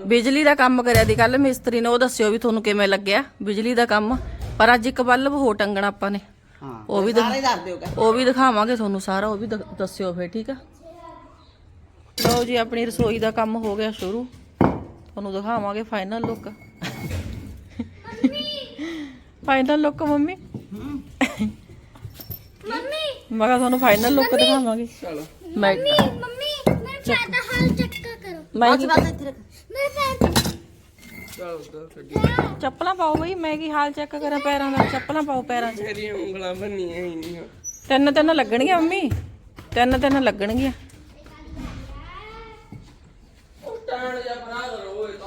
A: ਬਿਜਲੀ ਦਾ ਕੰਮ ਕਰਿਆ ਦੀ ਕੱਲ ਮਿਸਤਰੀ ਨੇ ਉਹ ਦੱਸਿਓ ਵੀ ਤੁਹਾਨੂੰ ਕਿਵੇਂ ਲੱਗਿਆ ਬਿਜਲੀ ਦਾ ਕੰਮ। ਪਰ ਅੱਜ ਇੱਕ ਬੱਲਬ ਹੋ ਟੰਗਣਾ ਆਪਾਂ ਨੇ।
B: ਹਾਂ
A: ਉਹ ਵੀ
B: ਸਾਰੇ ਦੱਸ ਦਿਓ ਕਾ
A: ਉਹ ਵੀ ਦਿਖਾਵਾਂਗੇ ਤੁਹਾਨੂੰ ਸਾਰਾ ਉਹ ਵੀ ਦ- ਦੱਸਿਓ ਫੇਰ ਠੀਕ ਆ? ਲਓ ਜੀ ਆਪਣੀ ਰਸੋਈ ਦਾ ਕੰਮ ਹੋ ਗਿਆ ਸ਼ੁਰੂ। ਤੁਹਾਨੂੰ ਦਿਖਾਵਾਂਗੇ final look final look mummy?
E: Mummy
A: ਮੈਂ ਤੁਹਾਨੂੰ ਫਾਈਨਲ ਲੁੱਕ ਦਿਖਾਵਾਂਗੇ।
D: ਚਲੋ।
E: ਮੰਮੀ ਮੰਮੀ ਮੇਰੇ ਪੈਰ ਦਾ ਹਾਲ ਚੱਕਾ ਕਰੋ।
A: ਮੈਂ
E: ਕੀ ਦਾ
D: ਚਲੋ ਉਧਰ
A: ਚੱਪਲਾਂ ਪਾਓ ਬਈ ਮੈਂ ਕੀ ਹਾਲ ਚੈੱਕ ਕਰਾਂ ਪੈਰਾਂ ਦਾ? ਚੱਪਲਾਂ ਪਾਓ ਪੈਰਾਂ 'ਚ।
D: ਮੇਰੀਆਂ ਉਂਗਲਾਂ ਬੰਨੀਆਂ ਹੀ ਨਹੀਂ
A: ਤਿੰਨ ਤਿੰਨ ਲੱਗਣਗੀਆਂ ਮੰਮੀ। ਤਿੰਨ ਤਿੰਨ ਲੱਗਣਗੀਆਂ।
D: ਉਹ ਟਾਣ ਜਾਂ ਬਣਾ
B: ਲਓ ਇਹ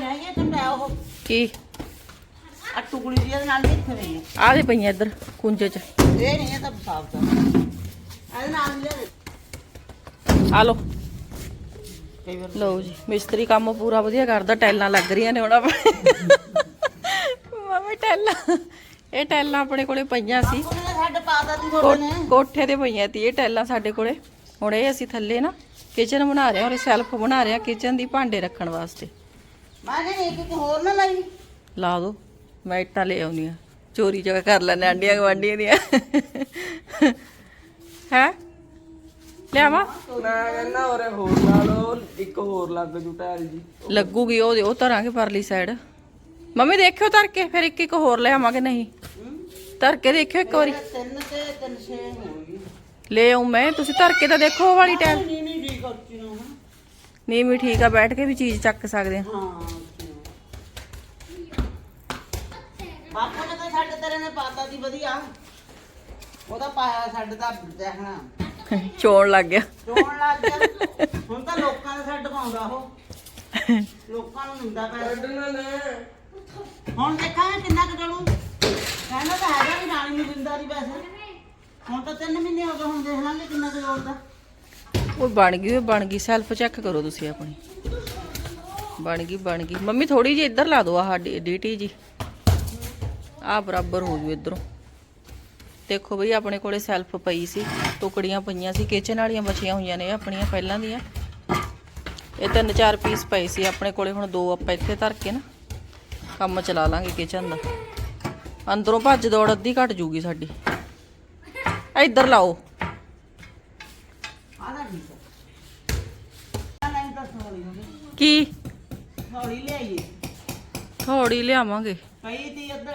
B: ਲੈ ਉਹ
A: ਕੀ?
B: ਆ ਟੁਕੜੀ ਜਿਹੀ ਇਹਦੇ ਨਾਲ ਵੀ ਇੱਥੇ ਰਹੀ ਹੈ
A: ਆਹ ਦੇ ਪਈਆਂ ਇੱਧਰ ਕੁੰਜੇ 'ਚ।
B: ਇਹ ਨਹੀਂ ਇਹ ਤਾਂ ਸਾਫ਼ ਦਾ ਇਹਦੇ ਨਾਲ ਵੀ ਲੈ
A: ਆ ਲਓ। ਜੀ ਮਿਸਤਰੀ ਕੰਮ ਪੂਰਾ ਵਧੀਆ ਕਰਦਾ ਟੈਲਾਂ ਲੱਗ ਰਹੀਆਂ ਨੇ ਹੁਣ ਆਪਣੇ ਮੰਮੀ ਟੈਲਾਂ। ਇਹ ਟੈਲਾਂ ਆਪਣੇ ਕੋਲੇ ਪਈਆਂ ਸੀ।
B: ਸਾਡੇ ਦੀ ਨੇ।
A: ਕੋਠੇ ਤੇ ਪਈਆਂ ਤੀ ਇਹ ਟੈਲਾਂ ਸਾਡੇ ਕੋਲੇ। ਹੁਣ ਇਹ ਅਸੀਂ ਥੱਲੇ ਨਾ ਕਿਚਨ ਬਣਾ ਰਹੇ ਹਾਂ ਔਰ ਸੈਲਫ ਬਣਾ ਰਹੇ ਹਾਂ ਕਿਚਨ ਦੀ ਭਾਂਡੇ ਰੱਖਣ ਵਾਸਤੇ।
B: ਮੈਂ ਕਹਿੰਦੀ ਇੱਕ ਇੱਕ ਹੋਰ ਨਾ ਲਾਈ।
A: ਲਾ ਦੋ। ਮੈਂ ਇੱਟਾਂ ਲੈ ਆਉਣੀ ਆ ਚੋਰੀ ਜਗ੍ਹਾ ਕਰ ਲੈਣੇ ਆਂਡੀਆਂ ਗਵਾਂਡੀਆਂ ਦੀਆਂ। ਹੈ? ਲਿਆਵਾ?
D: ਮੈਂ ਕਹਿੰਦਾ ਉਰੇ ਹੋਰ ਲਾ ਲਓ ਇੱਕ ਹੋਰ ਲੱਗ ਜੂ ਟਾਇਰ ਜੀ।
A: ਲੱਗੂਗੀ ਉਹ ਉਹ ਧਰਾਂਗੇ ਪਰਲੀ ਸਾਈਡ ਮੰਮੀ ਦੇਖਿਓ ਧਰ ਕੇ ਫਿਰ ਇੱਕ ਇੱਕ ਹੋਰ ਲੈ ਆਵਾਂਗੇ ਨਹੀਂ। ਧਰ ਕੇ ਦੇਖਿਓ ਇੱਕ ਵਾਰੀ।
B: ਤਿੰਨ ਤੇ ਤਿੰਨ ਛੇ ਹੋਣਗੇ।
A: ਲੈ ਆਉਂ ਮੈਂ ਤੁਸੀਂ ਧਰ ਕੇ ਤਾਂ ਦੇਖੋ ਉਹ ਵਾਲੀ ਟੈਲ
B: ਨਹੀਂ ਨਹੀਂ ਠੀਕ ਉੱਚੀ ਨੂੰ ਹਾਂ
A: ਨਹੀਂ ਵੀ ਠੀਕ ਆ ਬੈਠ ਕੇ ਵੀ ਚੀਜ਼ ਚੱਕ ਸਕਦੇ ਆ।
B: ਬਾਪੂ ਨੇ ਤਾਂ ਸਾਡੇ ਤੇਰੇ ਨੇ ਪਾਤਾ ਦੀ ਵਧੀਆ। ਉਹਦਾ ਪਾਇਆ ਸਾਡੇ ਤਾਂ ਦੇਖਣਾ।
A: ਚੋਣ ਲੱਗ ਗਿਆ।
B: ਚੋਣ ਲੱਗ ਗਿਆ। ਹੁਣ ਤਾਂ ਲੋਕਾਂ ਦੇ ਛੱਡ ਪਾਉਂਦਾ ਉਹ। ਲੋਕਾਂ ਨੂੰ ਨਿੰਦਾ ਪੈ
D: ਕੱਢਣਾ ਨਾ
B: ਹੁਣ ਦੇਖਾਂਗੇ ਕਿੰਨਾ ਕੁ ਡਲੂ ਕਹਿੰਦਾ ਤਾਂ ਹੈਗਾ ਵੀ ਨਾਨੀ ਨੂੰ ਦਿੰਦਾ ਨਹੀਂ ਪੈਸੇ। ਹੁਣ ਤਾਂ 3 ਮਹੀਨੇ ਹੋ ਗਏ ਹੁਣ ਦੇਖ ਲਾਂਗੇ ਕਿੰਨਾ ਕੁ ਜੋੜਦਾ।
A: ਉਹ ਬਣ ਗਈ, ਉਹ ਬਣ ਗਈ। ਸੈਲਫ ਚੈੱਕ ਕਰੋ ਤੁਸੀਂ ਆਪਣੀ। ਬਣ ਗਈ ਬਣ ਗਈ। ਮੰਮੀ ਥੋੜੀ ਜਿਹੀ ਇੱਧਰ ਲਾ ਦਿਓ ਆਹ ਡੀਟੀ ਜੀ। ਆ ਬਰਾਬਰ ਹੋ ਜੂ ਇਧਰੋਂ। ਦੇਖੋ ਬਈ, ਆਪਣੇ ਕੋਲੇ ਸੈਲਫ ਪਈ ਸੀ, ਟੁਕੜੀਆਂ ਪਈਆਂ ਸੀ ਕਿਚਨ ਵਾਲੀਆਂ ਬਚੀਆਂ ਹੋਈਆਂ ਨੇ ਆਪਣੀਆਂ ਪਹਿਲਾਂ ਦੀਆਂ। ਇਹ ਤਿੰਨ ਚਾਰ ਪੀਸ ਪਏ ਸੀ, ਆਪਣੇ ਕੋਲੇ ਹੁਣ ਦੋ ਆਪਾਂ ਇੱਥੇ ਧਰ ਕੇ ਨਾ, ਕੰਮ ਚਲਾ ਲਾਂਗੇ ਕਿਚਨ ਦਾ। ਅੰਦਰੋਂ ਭੱਜ ਦੌੜ, ਅੱਧੀ ਘਟ ਜੂਗੀ ਸਾਡੀ। ਇੱਧਰ ਲਾਓ
B: ਆਦਾ ਠੀਕ ਹੈ ਆ ਨਹੀਂ ਤਾਂ ਥੋੜੀ ਹੋ ਗਈ
A: ਕੀ?
B: ਥੋੜੀ ਲਿਆਈਏ।
A: ਥੋੜੀ ਲਿਆਵਾਂਗੇ।
B: ਪਈ ਤੀ ਉੱਧਰ।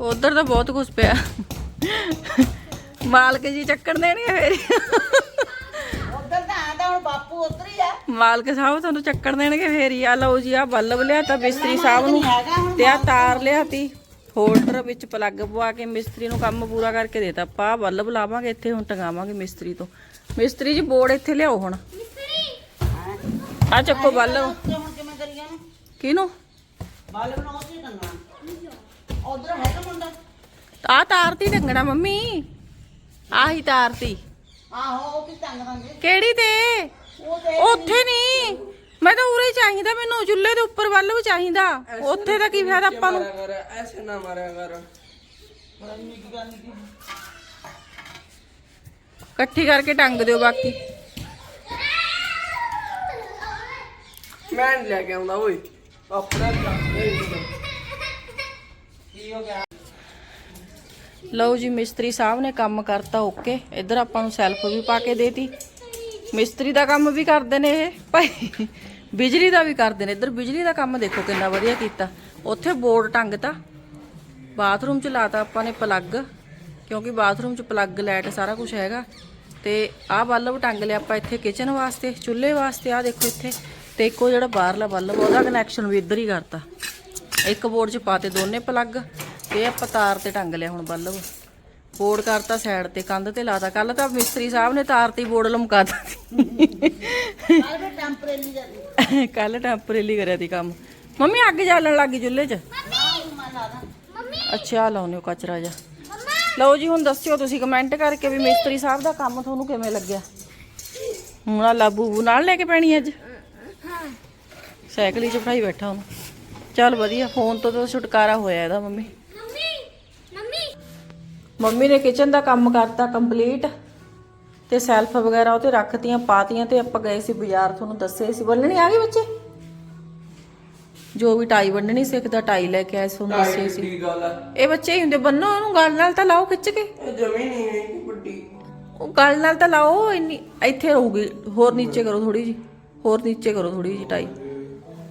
A: ਉਧਰ ਤਾਂ ਬਹੁਤ ਕੁਝ ਪਿਆ। ਮਾਲਕ ਜੀ ਚੱਕਣ ਦੇਣਗੇ ਫੇਰ।
B: ਉੱਧਰ ਤਾਂ ਆਂਦਾ ਹੁਣ ਬਾਪੂ ਉੱਧਰ ਹੀ ਆ।
A: ਮਾਲਕ ਸਾਹਿਬ ਤੁਹਾਨੂੰ ਚੱਕਣ ਦੇਣਗੇ ਫੇਰ ਹੀ। ਆ ਲਓ ਜੀ ਆ ਬੱਲਬ ਲਿਆ ਤਾਂ ਮਿਸਤਰੀ ਸਾਹਿਬ ਨੂੰ ਤੇ ਆ ਤਾਰ ਲਿਆਤੀ। ਹੋਲਡਰ ਵਿੱਚ ਪਲੱਗ ਪਵਾ ਕੇ ਮਿਸਤਰੀ ਨੂੰ ਕੰਮ ਪੂਰਾ ਕਰਕੇ ਦੇਤਾ। ਪਾ ਬੱਲਬ ਲਾਵਾਂਗੇ ਇੱਥੇ ਹੁਣ ਟੰਗਾਵਾਂਗੇ ਮਿਸਤਰੀ ਤੋਂ। ਮਿਸਤਰੀ ਜੀ ਬੋਰਡ ਇੱਥੇ ਲਿਆਓ ਹੁਣ। ਆ ਚੱਕੋ ਬੱਲਬ
B: ਹੁਣ ਕਿਵੇਂ ਕਰੀਏ ਨੂੰ।
A: ਕਿਹਨੂੰ?
B: ਟੰਗਣਾ ਉਧਰ ਹੈ ਤਾਂ ਮੁੰਡਾ।
A: ਆ ਤਾਰਤੀ ਟੰਗਣਾ ਮੰਮੀ। ਆਹੀ ਤਾਰਤੀ
B: ਆਹੋ ਉਹ ਵੀ ਟੰਗ ਦਾਂਗੇ
A: ਕਿਹੜੀ ਤੇ?
B: ਉਹ ਤੇ
A: ਉੱਥੇ ਨਹੀਂ ਮੈਂ ਤਾਂ ਉਰੇ ਹੀ ਚਾਹੀਦਾ ਮੈਨੂੰ ਚੁੱਲ੍ਹੇ ਦੇ ਉੱਪਰ ਵੱਲ ਵੀ ਚਾਹੀਦਾ। ਉੱਥੇ ਤਾਂ ਕੀ ਫਾਇਦਾ ਆਪਾਂ ਨੂੰ?
D: ਕਰ ਐਸੇ ਨਾ ਮਾਰਿਆ ਕਰ।
B: ਗੱਲ
A: ਇਕੱਠੀ ਕਰਕੇ ਟੰਗ ਦਿਓ ਬਾਕੀ।
D: ਮੈਂ ਨੀ ਲੈ ਕੇ ਆਉਂਦਾ, ਓਏ। ਆਪਣਾ
B: ਕੀ ਹੋ ਗਿਆ
A: ਲਓ ਜੀ, ਮਿਸਤਰੀ ਸਾਹਿਬ ਨੇ ਕੰਮ ਕਰਤਾ ਓਕੇ। ਇੱਧਰ ਆਪਾਂ ਨੂੰ ਸੈਲਫ ਵੀ ਪਾ ਕੇ ਦੇਤੀ। ਮਿਸਤਰੀ ਦਾ ਕੰਮ ਵੀ ਕਰਦੇ ਨੇ ਇਹ। ਭਾਈ, ਬਿਜਲੀ ਦਾ ਵੀ ਕਰਦੇ ਨੇ। ਇੱਧਰ ਬਿਜਲੀ ਦਾ ਕੰਮ ਦੇਖੋ ਕਿੰਨਾ ਵਧੀਆ ਕੀਤਾ। ਉੱਥੇ ਬੋਰਡ ਟੰਗਤਾ। ਬਾਥਰੂਮ ਚ ਲਾਤਾ ਆਪਾਂ ਨੇ ਪਲੱਗ। ਕਿਉਂਕਿ ਬਾਥਰੂਮ ਚ ਪਲੱਗ, ਲਾਈਟ ਸਾਰਾ ਕੁਝ ਹੈਗਾ। ਤੇ ਆਹ ਬੱਲਬ ਟੰਗ ਲਿਆ ਆਪਾਂ ਇੱਥੇ ਕਿਚਨ ਵਾਸਤੇ, ਚੁੱਲ੍ਹੇ ਵਾਸਤੇ। ਆਹ ਦੇਖੋ ਇੱਥੇ। ਤੇ ਇੱਕੋ ਜਿਹੜਾ ਬਾਹਰਲਾ ਬੱਲਬ ਉਹਦਾ ਕਨੈਕਸ਼ਨ ਵੀ ਇੱਧਰ ਹੀ ਕਰਤਾ। ਇੱਕ ਬੋਰਡ 'ਚ ਪਾਤੇ ਦੋਨੇ ਪਲੱਗ ਤੇ ਆਪਾਂ ਤਾਰ ਤੇ ਟੰਗ ਲਿਆ ਹੁਣ ਬੱਲਬ। ਬੋਰਡ ਕਰਤਾ ਸਾਈਡ ਤੇ, ਕੰਧ ਤੇ ਲਾਤਾ। ਕੱਲ ਤਾਂ ਮਿਸਤਰੀ ਸਾਹਿਬ ਨੇ ਤਾਰ ਤੇ ਬੋਰਡ ਲਮਕਾਤਾ
B: ਕੱਲ ਫਿਰ ਟੈਂਪਰੇਰੀ ਜਾਂਦੀ
A: ਕੱਲ ਟੈਂਪਰੇਰੀ ਕਰਿਆ ਸੀ ਕੰਮ। ਮੰਮੀ, ਅੱਗ ਜਾਲਣ ਲੱਗੀ ਚੁੱਲ੍ਹੇ 'ਚ? ਅੱਛਾ, ਆਹ ਲਾਉਨੇ ਕਚਰਾ ਜਾ ਲਓ ਜੀ, ਹੁਣ ਦੱਸਿਓ ਤੁਸੀਂ ਕਮੈਂਟ ਕਰਕੇ ਵੀ ਮਿਸਤਰੀ ਸਾਹਿਬ ਦਾ ਕੰਮ ਤੁਹਾਨੂੰ ਕਿਵੇਂ ਲੱਗਿਆ? ਹੁਣ ਆ ਲਾਬੂ ਨਾਲ ਲੈ ਕੇ ਪੈਣੀ ਅੱਜ?
E: ਹਾਂ
A: ਸਾਈਕਲ ਹੀ ਚ ਬਿਠਾਈ ਬੈਠਾ ਉਹਨੂੰ ਚੱਲ ਵਧੀਆ ਫੋਨ ਤੋਂ ਤਾਂ ਛੁਟਕਾਰਾ ਹੋਇਆ ਇਹਦਾ ਮੰਮੀ।
E: Mummy mummy.
A: ਮੰਮੀ ਨੇ ਕਿਚਨ ਦਾ ਕੰਮ ਕਰਤਾ ਕੰਪਲੀਟ ਤੇ ਸੈਲਫ ਵਗੈਰਾ ਉਹ ਤੇ ਰੱਖਤੀਆਂ ਪਾਤੀਆਂ ਤੇ ਆਪਾਂ ਗਏ ਸੀ ਬਾਜ਼ਾਰ ਤੁਹਾਨੂੰ ਦੱਸੇ ਸੀ। ਬੰਨਣੀ ਆ ਗਈ ਬੱਚੇ? ਜੋ ਵੀ ਟਾਈ ਬੰਨਣੀ ਸਿੱਖਦਾ ਟਾਈ ਲੈ ਕੇ ਆਏ ਸੀ ਤੁਹਾਨੂੰ ਦੱਸੇ ਸੀ।
D: ਕੀ ਗੱਲ ਆ।
A: ਇਹ ਬੱਚੇ ਹੀ ਹੁੰਦੇ ਬੰਨੋ ਉਹਨੂੰ ਗੱਲ ਨਾਲ ਤਾਂ ਲਾਓ ਖਿੱਚ ਕੇ।
D: ਇਹ ਜਮੀ ਨਹੀਂ ਹੈ ਵੱਡੀ।
A: ਉਹ ਗੱਲ ਨਾਲ ਤਾਂ ਲਾਓ ਇੰਨੀ ਇੱਥੇ ਰਹੂਗੀ ਹੋਰ ਨੀਚੇ ਕਰੋ ਥੋੜੀ ਜੀ ਹੋਰ ਨੀਚੇ ਕਰੋ ਥੋੜੀ ਜੀ ਟਾਈ।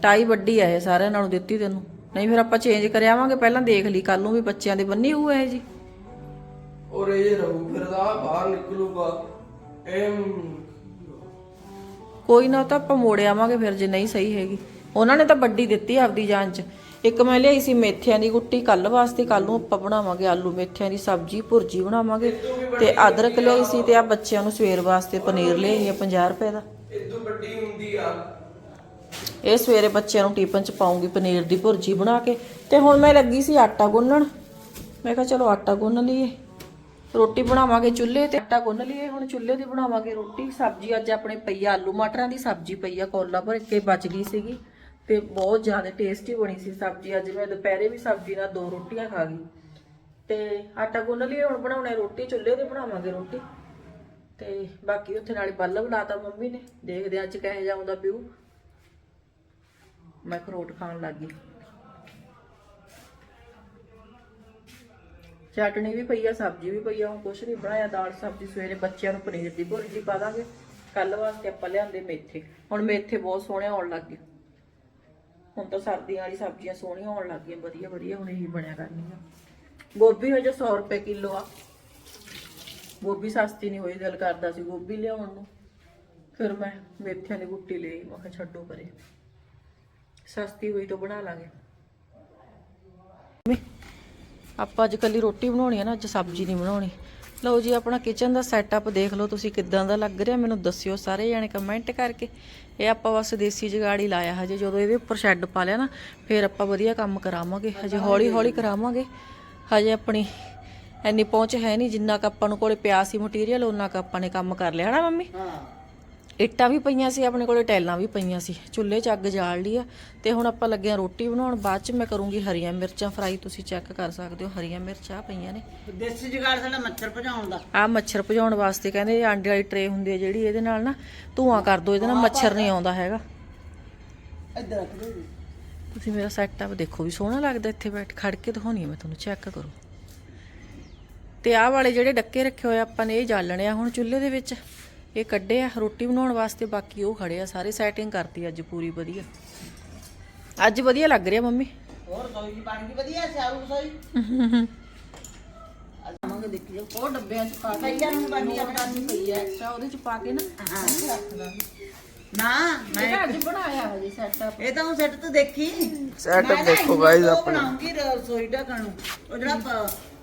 A: ਟਾਈ ਵੱਡੀ ਆ ਇਹ ਸਾਰਿਆਂ ਨਾਲੋਂ ਦਿੱਤੀ ਤੈਨੂੰ। ਨਹੀਂ ਫਿਰ ਆਪਾਂ ਚੇਂਜ ਕਰ ਆਵਾਂਗੇ ਪਹਿਲਾਂ ਦੇਖ ਲਈ ਕੱਲ ਨੂੰ ਵੀ ਬੱਚਿਆਂ ਦੇ ਬੰਨੀ ਹੋਊ ਇਹ ਜੀ।
D: ਔਰ ਇਹ ਰਹੂ ਫਿਰ ਦਾ ਬਾਹਰ ਨਿਕਲੂਗਾ। ਇਹ
A: ਕੋਈ ਨਾ ਉਹ ਤਾਂ ਆਪਾਂ ਮੋੜ ਆਵਾਂਗੇ ਫਿਰ ਜੇ ਨਹੀਂ ਸਹੀ ਹੈਗੀ। ਉਹਨਾਂ ਨੇ ਤਾਂ ਵੱਡੀ ਦਿੱਤੀ ਆਪਦੀ ਜਾਨ ਚ। ਇੱਕ ਮੈਂ ਲਿਆਈ ਸੀ ਮੇਥਿਆਂ ਦੀ ਗੁੱਟੀ ਕੱਲ ਵਾਸਤੇ ਕੱਲ ਨੂੰ ਆਪਾਂ ਬਣਾਵਾਂਗੇ ਆਲੂ ਮੇਥਿਆਂ ਦੀ ਸਬਜ਼ੀ ਭੁਰਜੀ ਬਣਾਵਾਂਗੇ। ਤੇ ਅਦਰਕ ਲਿਆਈ ਸੀ ਤੇ ਆ ਬੱਚਿਆਂ ਨੂੰ ਸਵੇਰ ਵਾਸਤੇ ਪਨੀਰ ਲਿਆਈ ਆ 50 ਰੁਪਏ ਦਾ।
D: ਇਦੋਂ ਵੱਡੀ ਹੁੰਦੀ ਆ?
A: ਇਹ ਸਵੇਰੇ ਬੱਚਿਆਂ ਨੂੰ ਟਿਫਨ ਚ ਪਾਉਂਗੀ, ਪਨੀਰ ਦੀ ਭੁਰਜੀ ਬਣਾ ਕੇ। ਤੇ ਹੁਣ ਮੈਂ ਲੱਗੀ ਸੀ ਆਟਾ ਗੁੰਨਣ। ਮੈਂ ਕਿਹਾ ਚਲੋ ਆਟਾ ਗੁੰਨ ਲਈਏ। ਰੋਟੀ ਬਣਾਵਾਂਗੇ ਚੁੱਲ੍ਹੇ ਤੇ। ਆਟਾ ਗੁੰਨ ਲਈਏ, ਹੁਣ ਚੁੱਲ੍ਹੇ ਤੇ ਬਣਾਵਾਂਗੇ ਰੋਟੀ। ਸਬਜ਼ੀ ਅੱਜ ਆਪਣੇ ਪਈ ਆ, ਆਲੂ ਮਟਰਾਂ ਦੀ ਸਬਜ਼ੀ ਪਈ ਆ, ਕੋਲਾ ਭਰ ਕੇ ਬਚ ਗਈ ਸੀਗੀ। ਤੇ ਬਹੁਤ ਜ਼ਿਆਦਾ ਟੇਸਟੀ ਬਣੀ ਸੀ ਸਬਜ਼ੀ। ਅੱਜ ਮੈਂ ਦੁਪਹਿਰੇ ਵੀ ਸਬਜ਼ੀ ਨਾਲ ਦੋ ਰੋਟੀਆਂ ਖਾ ਗਈ। ਤੇ ਆਟਾ ਗੁੰਨ ਲਈਏ, ਹੁਣ ਬਣਾਉਣੇ ਰੋਟੀ, ਚੁੱਲ੍ਹੇ ਤੇ ਬਣਾਵਾਂਗੇ ਰੋਟੀ। ਤੇ ਬਾਕੀ ਉੱਥੇ ਨਾਲੇ ਬੱਲਬ ਲਾਤਾ ਮੰਮੀ ਨੇ, ਦੇਖਦੇ ਹਾਂ ਅੱਜ ਕਿਹੋ ਜਿਹਾ ਆਉਂਦਾ ਮੈਂ ਅਖਰੋਟ ਖਾਣ ਲੱਗ ਗਈ। ਚਟਣੀ ਵੀ ਪਈ ਆ, ਸਬਜ਼ੀ ਵੀ ਪਈ ਆ, ਹੁਣ ਕੁਛ ਨਹੀਂ ਬਣਾਇਆ, ਦਾਲ ਸਬਜ਼ੀ ਸਵੇਰੇ ਬੱਚਿਆਂ ਨੂੰ ਪਨੀਰ ਦੀ ਭੁਰਜੀ ਪਾ ਦਾਂਗੇ। ਕੱਲ ਵਾਸਤੇ ਆਪਾਂ ਲਿਆਂਦੇ ਮੇਥੇ। ਹੁਣ ਮੇਥੇ ਬਹੁਤ ਸੋਹਣੇ ਆਉਣ ਲੱਗ ਗਏ। ਹੁਣ ਤਾਂ ਸਰਦੀਆਂ ਵਾਲੀ ਸਬਜ਼ੀਆਂ ਸੋਹਣੀਆਂ ਆਉਣ ਲੱਗ ਗਈਆਂ ਵਧੀਆ ਵਧੀਆ ਹੁਣ ਇਹੀ ਬਣਿਆ ਕਰਨੀਆਂ। ਗੋਭੀ ਹਜੇ 100 ਰੁਪਏ ਕਿਲੋ ਆ। ਗੋਭੀ ਸਸਤੀ ਨਹੀਂ ਹੋਈ, ਦਿਲ ਕਰਦਾ ਸੀ ਗੋਭੀ ਲਿਆਉਣ ਨੂੰ। ਫਿਰ ਮੈਂ ਮੇਥਿਆਂ ਦੀ ਗੁੱਟੀ ਲਈ, ਮੈਂ ਕਿਹਾ ਛੱਡੋ ਪਰੇ। ਸਸਤੀ ਹੋਈ ਤਾਂ ਬਣਾ ਲਾਂਗੇ। ਆਪਾਂ ਅੱਜ ਕੱਲੀ ਰੋਟੀ ਬਣਾਉਣੀ ਹੈ ਨਾ, ਅੱਜ ਸਬਜ਼ੀ ਨਹੀਂ ਬਣਾਉਣੀ। ਲਓ ਜੀ, ਆਪਣਾ ਕਿਚਨ ਦਾ ਸੈਟਅਪ ਦੇਖ ਲਓ ਤੁਸੀਂ ਕਿਦਾਂ ਦਾ ਲੱਗ ਰਿਹਾ, ਮੈਨੂੰ ਦੱਸਿਓ ਸਾਰੇ ਜਾਣੇ ਕਮੈਂਟ ਕਰਕੇ। ਇਹ ਆਪਾਂ ਬਸ ਦੇਸੀ ਜਗਾੜੀ ਲਾਇਆ ਹਜੇ, ਜਦੋਂ ਇਹਦੇ ਉੱਪਰ ਸ਼ੈੱਡ ਪਾ ਲਿਆ ਨਾ, ਫਿਰ ਆਪਾਂ ਵਧੀਆ ਕੰਮ ਕਰਾਵਾਂਗੇ, ਹਜੇ ਹੌਲੀ ਹੌਲੀ ਕਰਾਵਾਂਗੇ। ਹਜੇ ਆਪਣੀ ਇੰਨੀ ਪਹੁੰਚ ਹੈ ਨਹੀਂ ਜਿੰਨਾ ਕ ਆਪਾਂ ਨੂੰ ਕੋਲੇ ਪਿਆ ਸੀ ਮਟੀਰੀਅਲ ਉਹਨਾਂ ਕ ਆਪਾਂ ਨੇ ਕੰਮ ਕਰ ਲਿਆ ਨਾ ਮੰਮੀ?
B: ਹਾਂ।
A: ਇੱਟਾਂ ਵੀ ਪਈਆਂ ਸੀ ਆਪਣੇ ਕੋਲੇ ਟੈਲਾਂ ਵੀ ਪਈਆਂ ਸੀ ਚੁੱਲ੍ਹੇ 'ਚ ਅੱਗ ਜਾਲ ਲਈ ਆ ਤੇ ਹੁਣ ਆਪਾਂ ਲੱਗੇ ਆ ਰੋਟੀ ਬਣਾਉਣ ਬਾਅਦ 'ਚ ਮੈਂ ਕਰੂੰਗੀ ਹਰੀਆਂ ਮਿਰਚਾਂ ਫਰਾਈ ਤੁਸੀਂ ਚੈੱਕ ਕਰ ਸਕਦੇ ਹੋ ਹਰੀਆਂ ਮਿਰਚਾਂ ਪਈਆਂ ਨੇ।
B: ਦੇਸੀ ਜੁਗਾੜ ਸਾਡਾ ਮੱਛਰ ਭਜਾਉਣ ਦਾ।
A: ਆ ਮੱਛਰ ਭਜਾਉਣ ਵਾਸਤੇ ਕਹਿੰਦੇ ਆਂਡੇ ਵਾਲੀ ਟਰੇ ਹੁੰਦੀ ਹੈ ਜਿਹੜੀ ਇਹਦੇ ਨਾਲ ਨਾ ਧੂਆਂ ਕਰ ਦੋ ਇਹਦੇ ਨਾਲ ਮੱਛਰ ਨਹੀਂ ਆਉਂਦਾ ਹੈਗਾ।
B: ਇੱਧਰ ਰੱਖ ਦੇ।
A: ਤੁਸੀਂ ਮੇਰਾ ਸੈਟਅਪ ਦੇਖੋ ਵੀ ਸੋਹਣਾ ਲੱਗਦਾ ਇੱਥੇ ਬੈਠ ਖੜ ਕੇ ਦਿਖਾਉਣੀ ਆ ਮੈਂ ਤੁਹਾਨੂੰ ਚੈੱਕ ਕਰੋ। ਤੇ ਆਹ ਵਾਲੇ ਜਿਹੜੇ ਡੱਕੇ ਰੱਖੇ ਹੋਏ ਆਪਾਂ ਨੇ ਇਹ ਜਾਲਣੇ ਆ ਹੁਣ ਚੁੱਲ੍ਹੇ ਦੇ ਵਿੱਚ। ਇਹ ਕੱਢੇ ਆ ਰੋਟੀ ਬਣਾਉਣ ਵਾਸਤੇ ਬਾਕੀ ਉਹ ਖੜੇ ਆ ਸਾਰੇ ਸੈਟਿੰਗ ਕਰਤੀ ਅੱਜ ਪੂਰੀ ਵਧੀਆ। ਅੱਜ ਵਧੀਆ ਲੱਗ ਰਿਹਾ ਮੰਮੀ।
B: ਹੋਰ ਰਸੋਈ ਦੀ ਬਣ ਗਈ ਵਧੀਆ ਸਿਆਰੂ ਰਸੋਈ?
A: ਆਵਾਂਗੇ ਦੇਖੀ ਜਾਓ ਉਹ ਡੱਬਿਆਂ 'ਚ ਪਾ ਕੇ
B: ਕਈਆਂ ਨੂੰ ਬਣੀ ਆਪਣਾ
A: ਪਈ ਐ ਐਕਸਟਰਾ ਉਹਦੇ 'ਚ ਪਾ ਕੇ ਨਾ।
B: ਹਾਂ
A: ਰੱਖ ਦਾਂਗੇ।
B: ਨਾ ਮੈਂ
A: ਅੱਜ ਬਣਾਇਆ ਹਜੇ ਸੈਟਅਪ
B: ਇਹ ਤਾਂ ਉਹ ਸੈੱਟ ਤੋਂ ਦੇਖੀ ਨਾ
D: ਦੇਖੋ
B: ਉਹ
D: ਆਪਣਾ।
B: ਬਣਾਉਂਗੀ ਰਸੋਈ ਢੱਕਣ ਨੂੰ। ਉਹ ਜਿਹੜਾ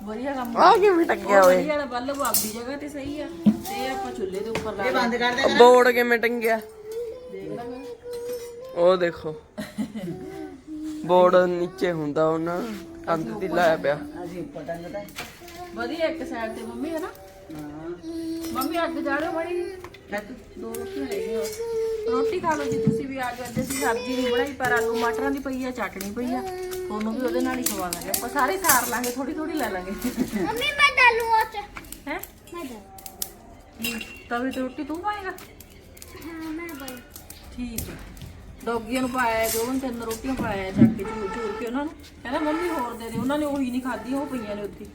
A: ਵਧੀਆ ਕੰਮ
D: ਆ ਕਿਵੇਂ ਟੰਗਿਆ
A: ਉਹ
D: ਓਏ?
A: ਵਧੀਆ ਵਾਲਾ ਬੱਲਬ ਆਪਦੀ ਜਗ੍ਹਾ ਤੇ ਸਹੀ ਆ। ਤੇ ਆਪਾਂ ਚੁੱਲ੍ਹੇ ਦੇ ਉੱਪਰ ਲਾ
B: ਇਹ ਬੰਦ ਕਰ ਦੇ
D: ਬੋਰਡ ਕਿਵੇਂ ਟੰਗਿਆ?
A: ਦੇਖ ਲਾਂਗੇ
D: ਉਹ ਦੇਖੋ। ਬੋਰਡ ਨੀਚੇ ਹੁੰਦਾ ਉਹਨਾਂ ਕੰਧ ਤੇ ਲਾਇਆ ਪਿਆ।
B: ਅਸੀਂ ਉੱਪਰ ਟੰਗਦਾ
A: ਵਧੀਆ ਇੱਕ ਸਾਈਡ ਤੇ ਮੰਮੀ ਹੈ ਨਾ
B: ਹਾਂ।
A: ਮੰਮੀ ਅੱਗ ਜਾ ਰਹੇ ਬੜੀ ਦੋ ਰੋਟੀਆਂ ਰਹਿ ਗਈਆਂ ਰੋਟੀ ਖਾ ਲਓ ਜੀ ਤੁਸੀਂ ਵੀ ਆ ਜਾਓ। ਅੱਜ ਅਸੀਂ ਸਬਜ਼ੀ ਨਹੀਂ ਬਣਾਈ ਪਰ ਆਲੂ ਮਟਰਾਂ ਦੀ ਪਈ ਆ ਚਟਣੀ ਪਈ ਆ। ਉਹਨੂੰ ਵੀ ਉਹਦੇ ਨਾਲ ਹੀ ਖਵਾ ਲਾਂਗੇ। ਆਪਾਂ ਸਾਰੇ ਸਾਰ ਲਾਂਗੇ ਥੋੜੀ ਥੋੜੀ ਲੈ ਲਾਂਗੇ।
E: ਮੰਮੀ ਮੈਂ ਡਾਲੂ ਉਹ
A: ਚ।
E: ਹੈ? ਮੈਂ
A: ਡਾਲੂ ਤੂੰ ਪਾਏਗਾ? ਠੀਕ ਹੈ। ਡੋਗੀਆਂ ਨੂੰ ਪਾਇਆ ਜੋਨ ਤੇ ਅੰਦਰ ਰੋਟੀਆਂ ਪਾਇਆ ਚੱਕ ਕੇ ਝੂਰ ਝੂਰ ਕੇ ਉਹਨਾਂ ਨੂੰ। ਕਹਿੰਦਾ ਮੰਮੀ ਹੋਰ ਦੇ ਦੇ। ਉਹਨਾਂ ਨੇ ਉਹੀ ਨਹੀਂ ਖਾਧੀ ਉਹ ਪਈਆਂ ਨੇ ਉੱਥੇ।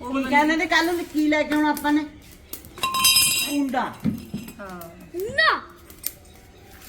A: ਉਹ
B: ਕਹਿੰਦੇ ਨੇ ਕੱਲ ਨੂੰ ਕੀ ਲੈ ਕੇ ਆਉਣਾ ਆਪਾਂ ਨੇ? ਉਂਡਾ
A: ਹਾਂ
B: ਨਾ!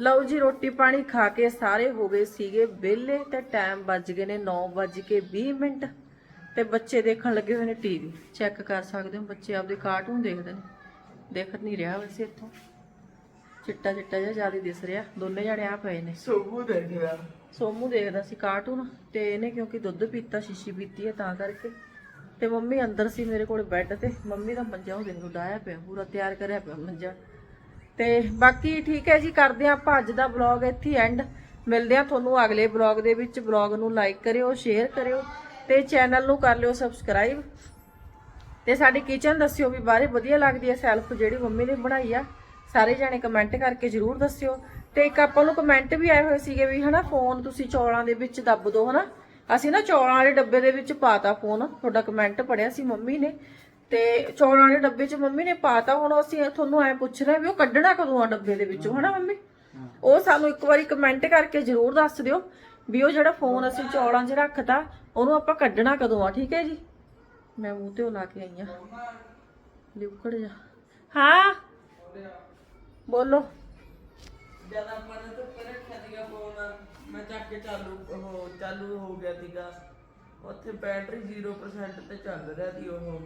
A: ਲਓ ਜੀ ਰੋਟੀ ਪਾਣੀ ਖਾ ਕੇ ਸਾਰੇ ਹੋ ਗਏ ਸੀਗੇ ਵਿਹਲੇ ਤੇ ਟਾਈਮ ਵੱਜ ਗਏ ਨੇ 9 ਵੱਜ ਕੇ 20 ਮਿੰਟ। ਤੇ ਬੱਚੇ ਦੇਖਣ ਲੱਗੇ ਹੋਏ ਨੇ ਟੀਵੀ ਚੈੱਕ ਕਰ ਸਕਦੇ ਹੋ ਬੱਚੇ ਆਪਦੇ ਕਾਰਟੂਨ ਦੇਖਦੇ ਨੇ। ਦੇਖ ਨਹੀਂ ਰਿਹਾ ਵੈਸੇ ਇੱਥੋਂ। ਚਿੱਟਾ ਚਿੱਟਾ ਜਿਹਾ ਜ਼ਿਆਦਾ ਦਿਸ ਰਿਹਾ। ਦੋਨੇ ਜਣੇ ਆ ਪਏ ਨੇ।
D: ਸੋਮੂ ਦੇਖ ਰਿਹਾ
A: ਸੋਮੂ ਦੇਖਦਾ ਸੀ ਕਾਰਟੂਨ ਤੇ ਇਹਨੇ ਕਿਉਂਕਿ ਦੁੱਧ ਪੀਤਾ ਸ਼ੀਸ਼ੀ ਪੀਤੀ ਹੈ ਤਾਂ ਕਰਕੇ। ਤੇ ਮੰਮੀ ਅੰਦਰ ਸੀ ਮੇਰੇ ਕੋਲ ਬੈੱਡ ਤੇ। ਮੰਮੀ ਦਾ ਮੰਜਾ ਉਹ ਦੇਖੋ ਡਾਇਆ ਪਿਆ ਪੂਰਾ ਤਿਆਰ ਕਰਿਆ ਪਿਆ ਮੰਜਾ। ਤੇ ਬਾਕੀ ਠੀਕ ਹੈ ਜੀ, ਕਰਦੇ ਹਾਂ ਆਪਾਂ ਅੱਜ ਦਾ ਵਲੌਗ ਇੱਥੇ ਐਂਡ ਮਿਲਦੇ ਹਾਂ ਤੁਹਾਨੂੰ ਅਗਲੇ ਵਲੌਗ ਦੇ ਵਿੱਚ। ਵਲੌਗ ਨੂੰ ਲਾਈਕ ਕਰਿਓ ਸ਼ੇਅਰ ਕਰਿਓ ਤੇ ਚੈਨਲ ਨੂੰ ਕਰ ਲਿਓ ਸਬਸਕ੍ਰਾਈਬ ਤੇ ਸਾਡੀ ਕਿਚਨ ਦੱਸਿਓ ਵੀ ਬਾਰੇ ਵਧੀਆ ਲੱਗਦੀ ਹੈ ਸੈਲਫ ਜਿਹੜੀ ਮੰਮੀ ਨੇ ਬਣਾਈ ਆ। ਸਾਰੇ ਜਾਣੇ ਕਮੈਂਟ ਕਰਕੇ ਜਰੂਰ ਦੱਸਿਓ। ਤੇ ਇੱਕ ਆਪਾਂ ਨੂੰ ਕਮੈਂਟ ਵੀ ਆਏ ਹੋਏ ਸੀਗੇ ਵੀ ਹਨਾ ਫੋਨ ਤੁਸੀਂ ਚੌਲਾਂ ਦੇ ਵਿੱਚ ਦੱਬ ਦਿਓ ਹਨਾ। ਅਸੀਂ ਨਾ ਚੌਲਾਂ ਵਾਲੇ ਡੱਬੇ ਦੇ ਵਿੱਚ ਪਾਤਾ ਫੋਨ ਤੁਹਾਡਾ ਕਮੈਂਟ ਪੜਿਆ ਸੀ ਮੰਮੀ ਨੇ। ਤੇ ਚੌਲਾਂ ਵਾਲੇ ਡੱਬੇ 'ਚ ਮੰਮੀ ਨੇ ਪਾਤਾ, ਹੁਣ ਅਸੀਂ ਤੁਹਾਨੂੰ ਐ ਪੁੱਛ ਰਹੇ ਵੀ ਉਹ ਕੱਢਣਾ ਕਦੋਂ ਆ ਡੱਬੇ ਦੇ ਵਿੱਚੋਂ, ਹਨਾ ਮੰਮੀ? ਉਹ ਸਾਨੂੰ ਇੱਕ ਵਾਰੀ ਕਮੈਂਟ ਕਰਕੇ ਜਰੂਰ ਦੱਸ ਦਿਓ ਵੀ ਉਹ ਜਿਹੜਾ ਫੋਨ ਅਸੀਂ ਚੌਲਾਂ 'ਚ ਰੱਖਤਾ, ਉਹਨੂੰ ਆਪਾਂ ਕੱਢਣਾ ਕਦੋਂ ਆ, ਠੀਕ ਹੈ ਜੀ? ਮੈਂ ਮੂੰਹ ਤੇ ਉਹ ਲਾ ਕੇ ਆਈ ਆ ਲਿਉਕੜ ਜਾ। ਹਾਂ? ਬੋਲੋ।
D: ਜਦ ਆਪਾਂ ਨੇ ਧੁੱਪੇ ਰੱਖਿਆ ਸੀਗਾ ਫੋਨ ਮੈਂ ਚੱਕ ਕੇ ਚਾਲੂ, ਉਹ ਚਾਲੂ ਹੋ ਗਿਆ ਸੀਗਾ। ਉੱਥੇ ਬੈਟਰੀ 0% ਤੇ ਚੱਲ ਰਿਹਾ ਸੀ ਉਹ।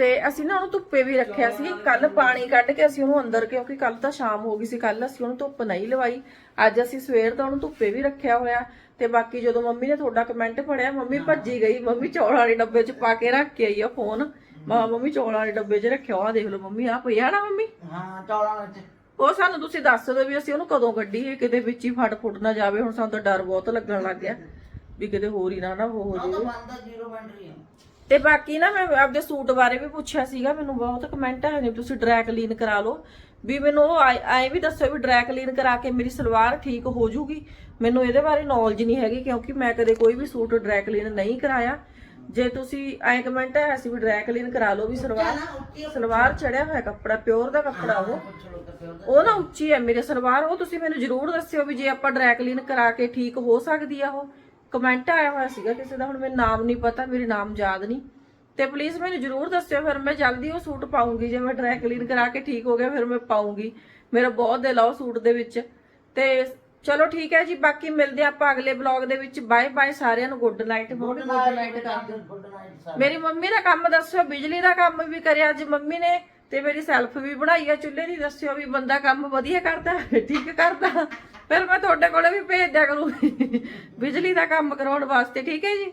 A: ਤੇ ਅਸੀਂ ਨਾ ਉਹਨੂੰ ਧੁੱਪੇ ਵੀ ਰੱਖਿਆ ਸੀ। ਕੱਲ ਪਾਣੀ ਕੱਢ ਕੇ ਅਸੀਂ ਉਹਨੂੰ ਅੰਦਰ ਕਿਉਂਕਿ ਕੱਲ ਤਾਂ ਸ਼ਾਮ ਹੋ ਗਈ ਸੀ। ਕੱਲ ਅਸੀਂ ਉਹਨੂੰ ਧੁੱਪ ਨਹੀਂ ਲਵਾਈ। ਅੱਜ ਅਸੀਂ ਸਵੇਰ ਦਾ ਉਹਨੂੰ ਧੁੱਪੇ ਵੀ ਰੱਖਿਆ ਹੋਇਆ। ਤੇ ਬਾਕੀ ਜਦੋਂ ਮੰਮੀ ਨੇ ਤੁਹਾਡਾ ਕਮੈਂਟ ਪੜਿਆ ਮੰਮੀ ਭੱਜੀ ਗਈ। ਮੰਮੀ ਚੌਲਾਂ ਵਾਲੇ ਡੱਬੇ 'ਚ ਪਾ ਕੇ ਰੱਖ ਕੇ ਆਈ ਆ ਫੋਨ ਮਾ ਮੰਮੀ ਚੌਲਾਂ ਵਾਲੇ ਡੱਬੇ 'ਚ ਰੱਖਿਆ ਆ ਦੇਖ ਲਓ ਮੰਮੀ ਆ ਪਿਆ ਨਾ ਮੰਮੀ?
B: ਹਾਂ ਚੌਲਾਂ ਵਿੱਚ
A: ਉਹ ਸਾਨੂੰ ਤੁਸੀਂ ਦੱਸ ਦਿਓ ਵੀ ਅਸੀਂ ਉਹਨੂੰ ਕਦੋਂ ਕੱਢੀਏ ਕਿਤੇ ਵਿੱਚ ਹੀ ਫਟ ਫੁੱਟ ਨਾ ਜਾਵੇ। ਹੁਣ ਸਾਨੂੰ ਤਾਂ ਡਰ ਬਹੁਤ ਲੱਗਣ ਲੱਗ ਗਿਆ ਵੀ ਕਿਤੇ ਹੋਰ ਹੀ ਨਾ ਨਾ ਉਹ ਹੋ
B: ਉਹ ਤਾਂ
A: ਜਾਵੇ।
B: ਬੰਦਾ ਜ਼ੀਰੋ ਬੈਟਰੀ ਆ।
A: ਤੇ ਬਾਕੀ ਨਾ ਮੈਂ ਆਪਦੇ ਸੂਟ ਬਾਰੇ ਵੀ ਪੁੱਛਿਆ ਸੀਗਾ ਮੈਨੂੰ ਬਹੁਤ ਕਮੈਂਟ ਆਏ ਨੇ ਤੁਸੀਂ ਡਰਾਈ ਕਲੀਨ ਕਰਾ ਲਓ। ਵੀ ਮੈਨੂੰ ਉਹ ਐ ਵੀ ਦੱਸੋ ਵੀ ਡਰਾਈ ਕਲੀਨ ਕਰਾ ਕੇ ਮੇਰੀ ਸਲਵਾਰ ਠੀਕ ਹੋ ਜੂਗੀ। ਮੈਨੂੰ ਇਹਦੇ ਬਾਰੇ ਨੌਲੇਜ ਨਹੀਂ ਹੈਗੀ ਕਿਉਂਕਿ ਮੈਂ ਕਦੇ ਕੋਈ ਵੀ ਸੂਟ ਡਰਾਈ ਕਲੀਨ ਨਹੀਂ ਕਰਾਇਆ। ਜੇ ਤੁਸੀਂ ਐ ਕਮੈਂਟ ਆਇਆ ਸੀ ਵੀ ਡਰਾਈ ਕਲੀਨ ਕਰਾ ਲਓ ਵੀ ਸਲਵਾਰ ਸਲਵਾਰ ਚੜਿਆ ਹੋਇਆ ਕੱਪੜਾ ਪਿਓਰ ਦਾ ਕੱਪੜਾ ਉਹ। ਉਹ ਨਾ ਉੱਚੀ ਹੈ ਮੇਰੇ ਸਲਵਾਰ ਉਹ ਤੁਸੀਂ ਮੈਨੂੰ ਜਰੂਰ ਦੱਸਿਓ ਵੀ ਜੇ ਆਪਾਂ ਡਰਾਈ ਕਲੀਨ ਕਰਾ ਕੇ ਠੀਕ ਹੋ ਸਕਦੀ ਆ ਉਹ। ਕਮੈਂਟ ਆਇਆ ਹੋਇਆ ਸੀਗਾ ਕਿਸੇ ਦਾ ਹੁਣ ਮੈਨੂੰ ਨਾਮ ਨਹੀਂ ਪਤਾ ਮੇਰੇ ਨਾਮ ਯਾਦ ਨਹੀਂ। ਤੇ ਪਲੀਜ਼ ਮੈਨੂੰ ਜਰੂਰ ਦੱਸਿਓ ਫਿਰ ਮੈਂ ਜਲਦੀ ਉਹ ਸੂਟ ਪਾਉਂਗੀ ਜੇ ਮੈਂ ਡਰਾਈ ਕਲੀਨ ਕਰਾ ਕੇ ਠੀਕ ਹੋ ਗਿਆ ਫਿਰ ਮੈਂ ਪਾਉਂਗੀ। ਮੇਰਾ ਬਹੁਤ ਦਿਲ ਆ ਉਹ ਸੂਟ ਦੇ ਵਿੱਚ। ਤੇ ਚਲੋ ਠੀਕ ਹੈ ਜੀ ਬਾਕੀ ਮਿਲਦੇ ਆਪਾਂ ਅਗਲੇ ਵਲੌਗ ਦੇ ਵਿੱਚ। ਬਾਏ ਬਾਏ ਸਾਰਿਆਂ ਨੂੰ ਗੁੱਡ ਨਾਈਟ ਗੁੱਡ ਨਾਈਟ ਕਰ ਦਿਓ
B: ਗੁੱਡ ਨਾਈਟ
A: ਮੇਰੀ ਮੰਮੀ ਦਾ ਕੰਮ ਦੱਸਿਓ ਬਿਜਲੀ ਦਾ ਕੰਮ ਵੀ ਕਰਿਆ ਅੱਜ ਮੰਮੀ ਨੇ। ਤੇ ਮੇਰੀ ਸੈਲਫ ਵੀ ਬਣਾਈ ਆ ਚੁੱਲ੍ਹੇ ਦੀ, ਦੱਸਿਓ ਵੀ ਬੰਦਾ ਕੰਮ ਵਧੀਆ ਕਰਦਾ, ਠੀਕ ਕਰਦਾ। ਫਿਰ ਮੈਂ ਤੁਹਾਡੇ ਕੋਲੇ ਵੀ ਭੇਜ ਦਿਆ ਕਰੂੰ ਬਿਜਲੀ ਦਾ ਕੰਮ ਕਰਾਉਣ ਵਾਸਤੇ, ਠੀਕ ਹੈ ਜੀ?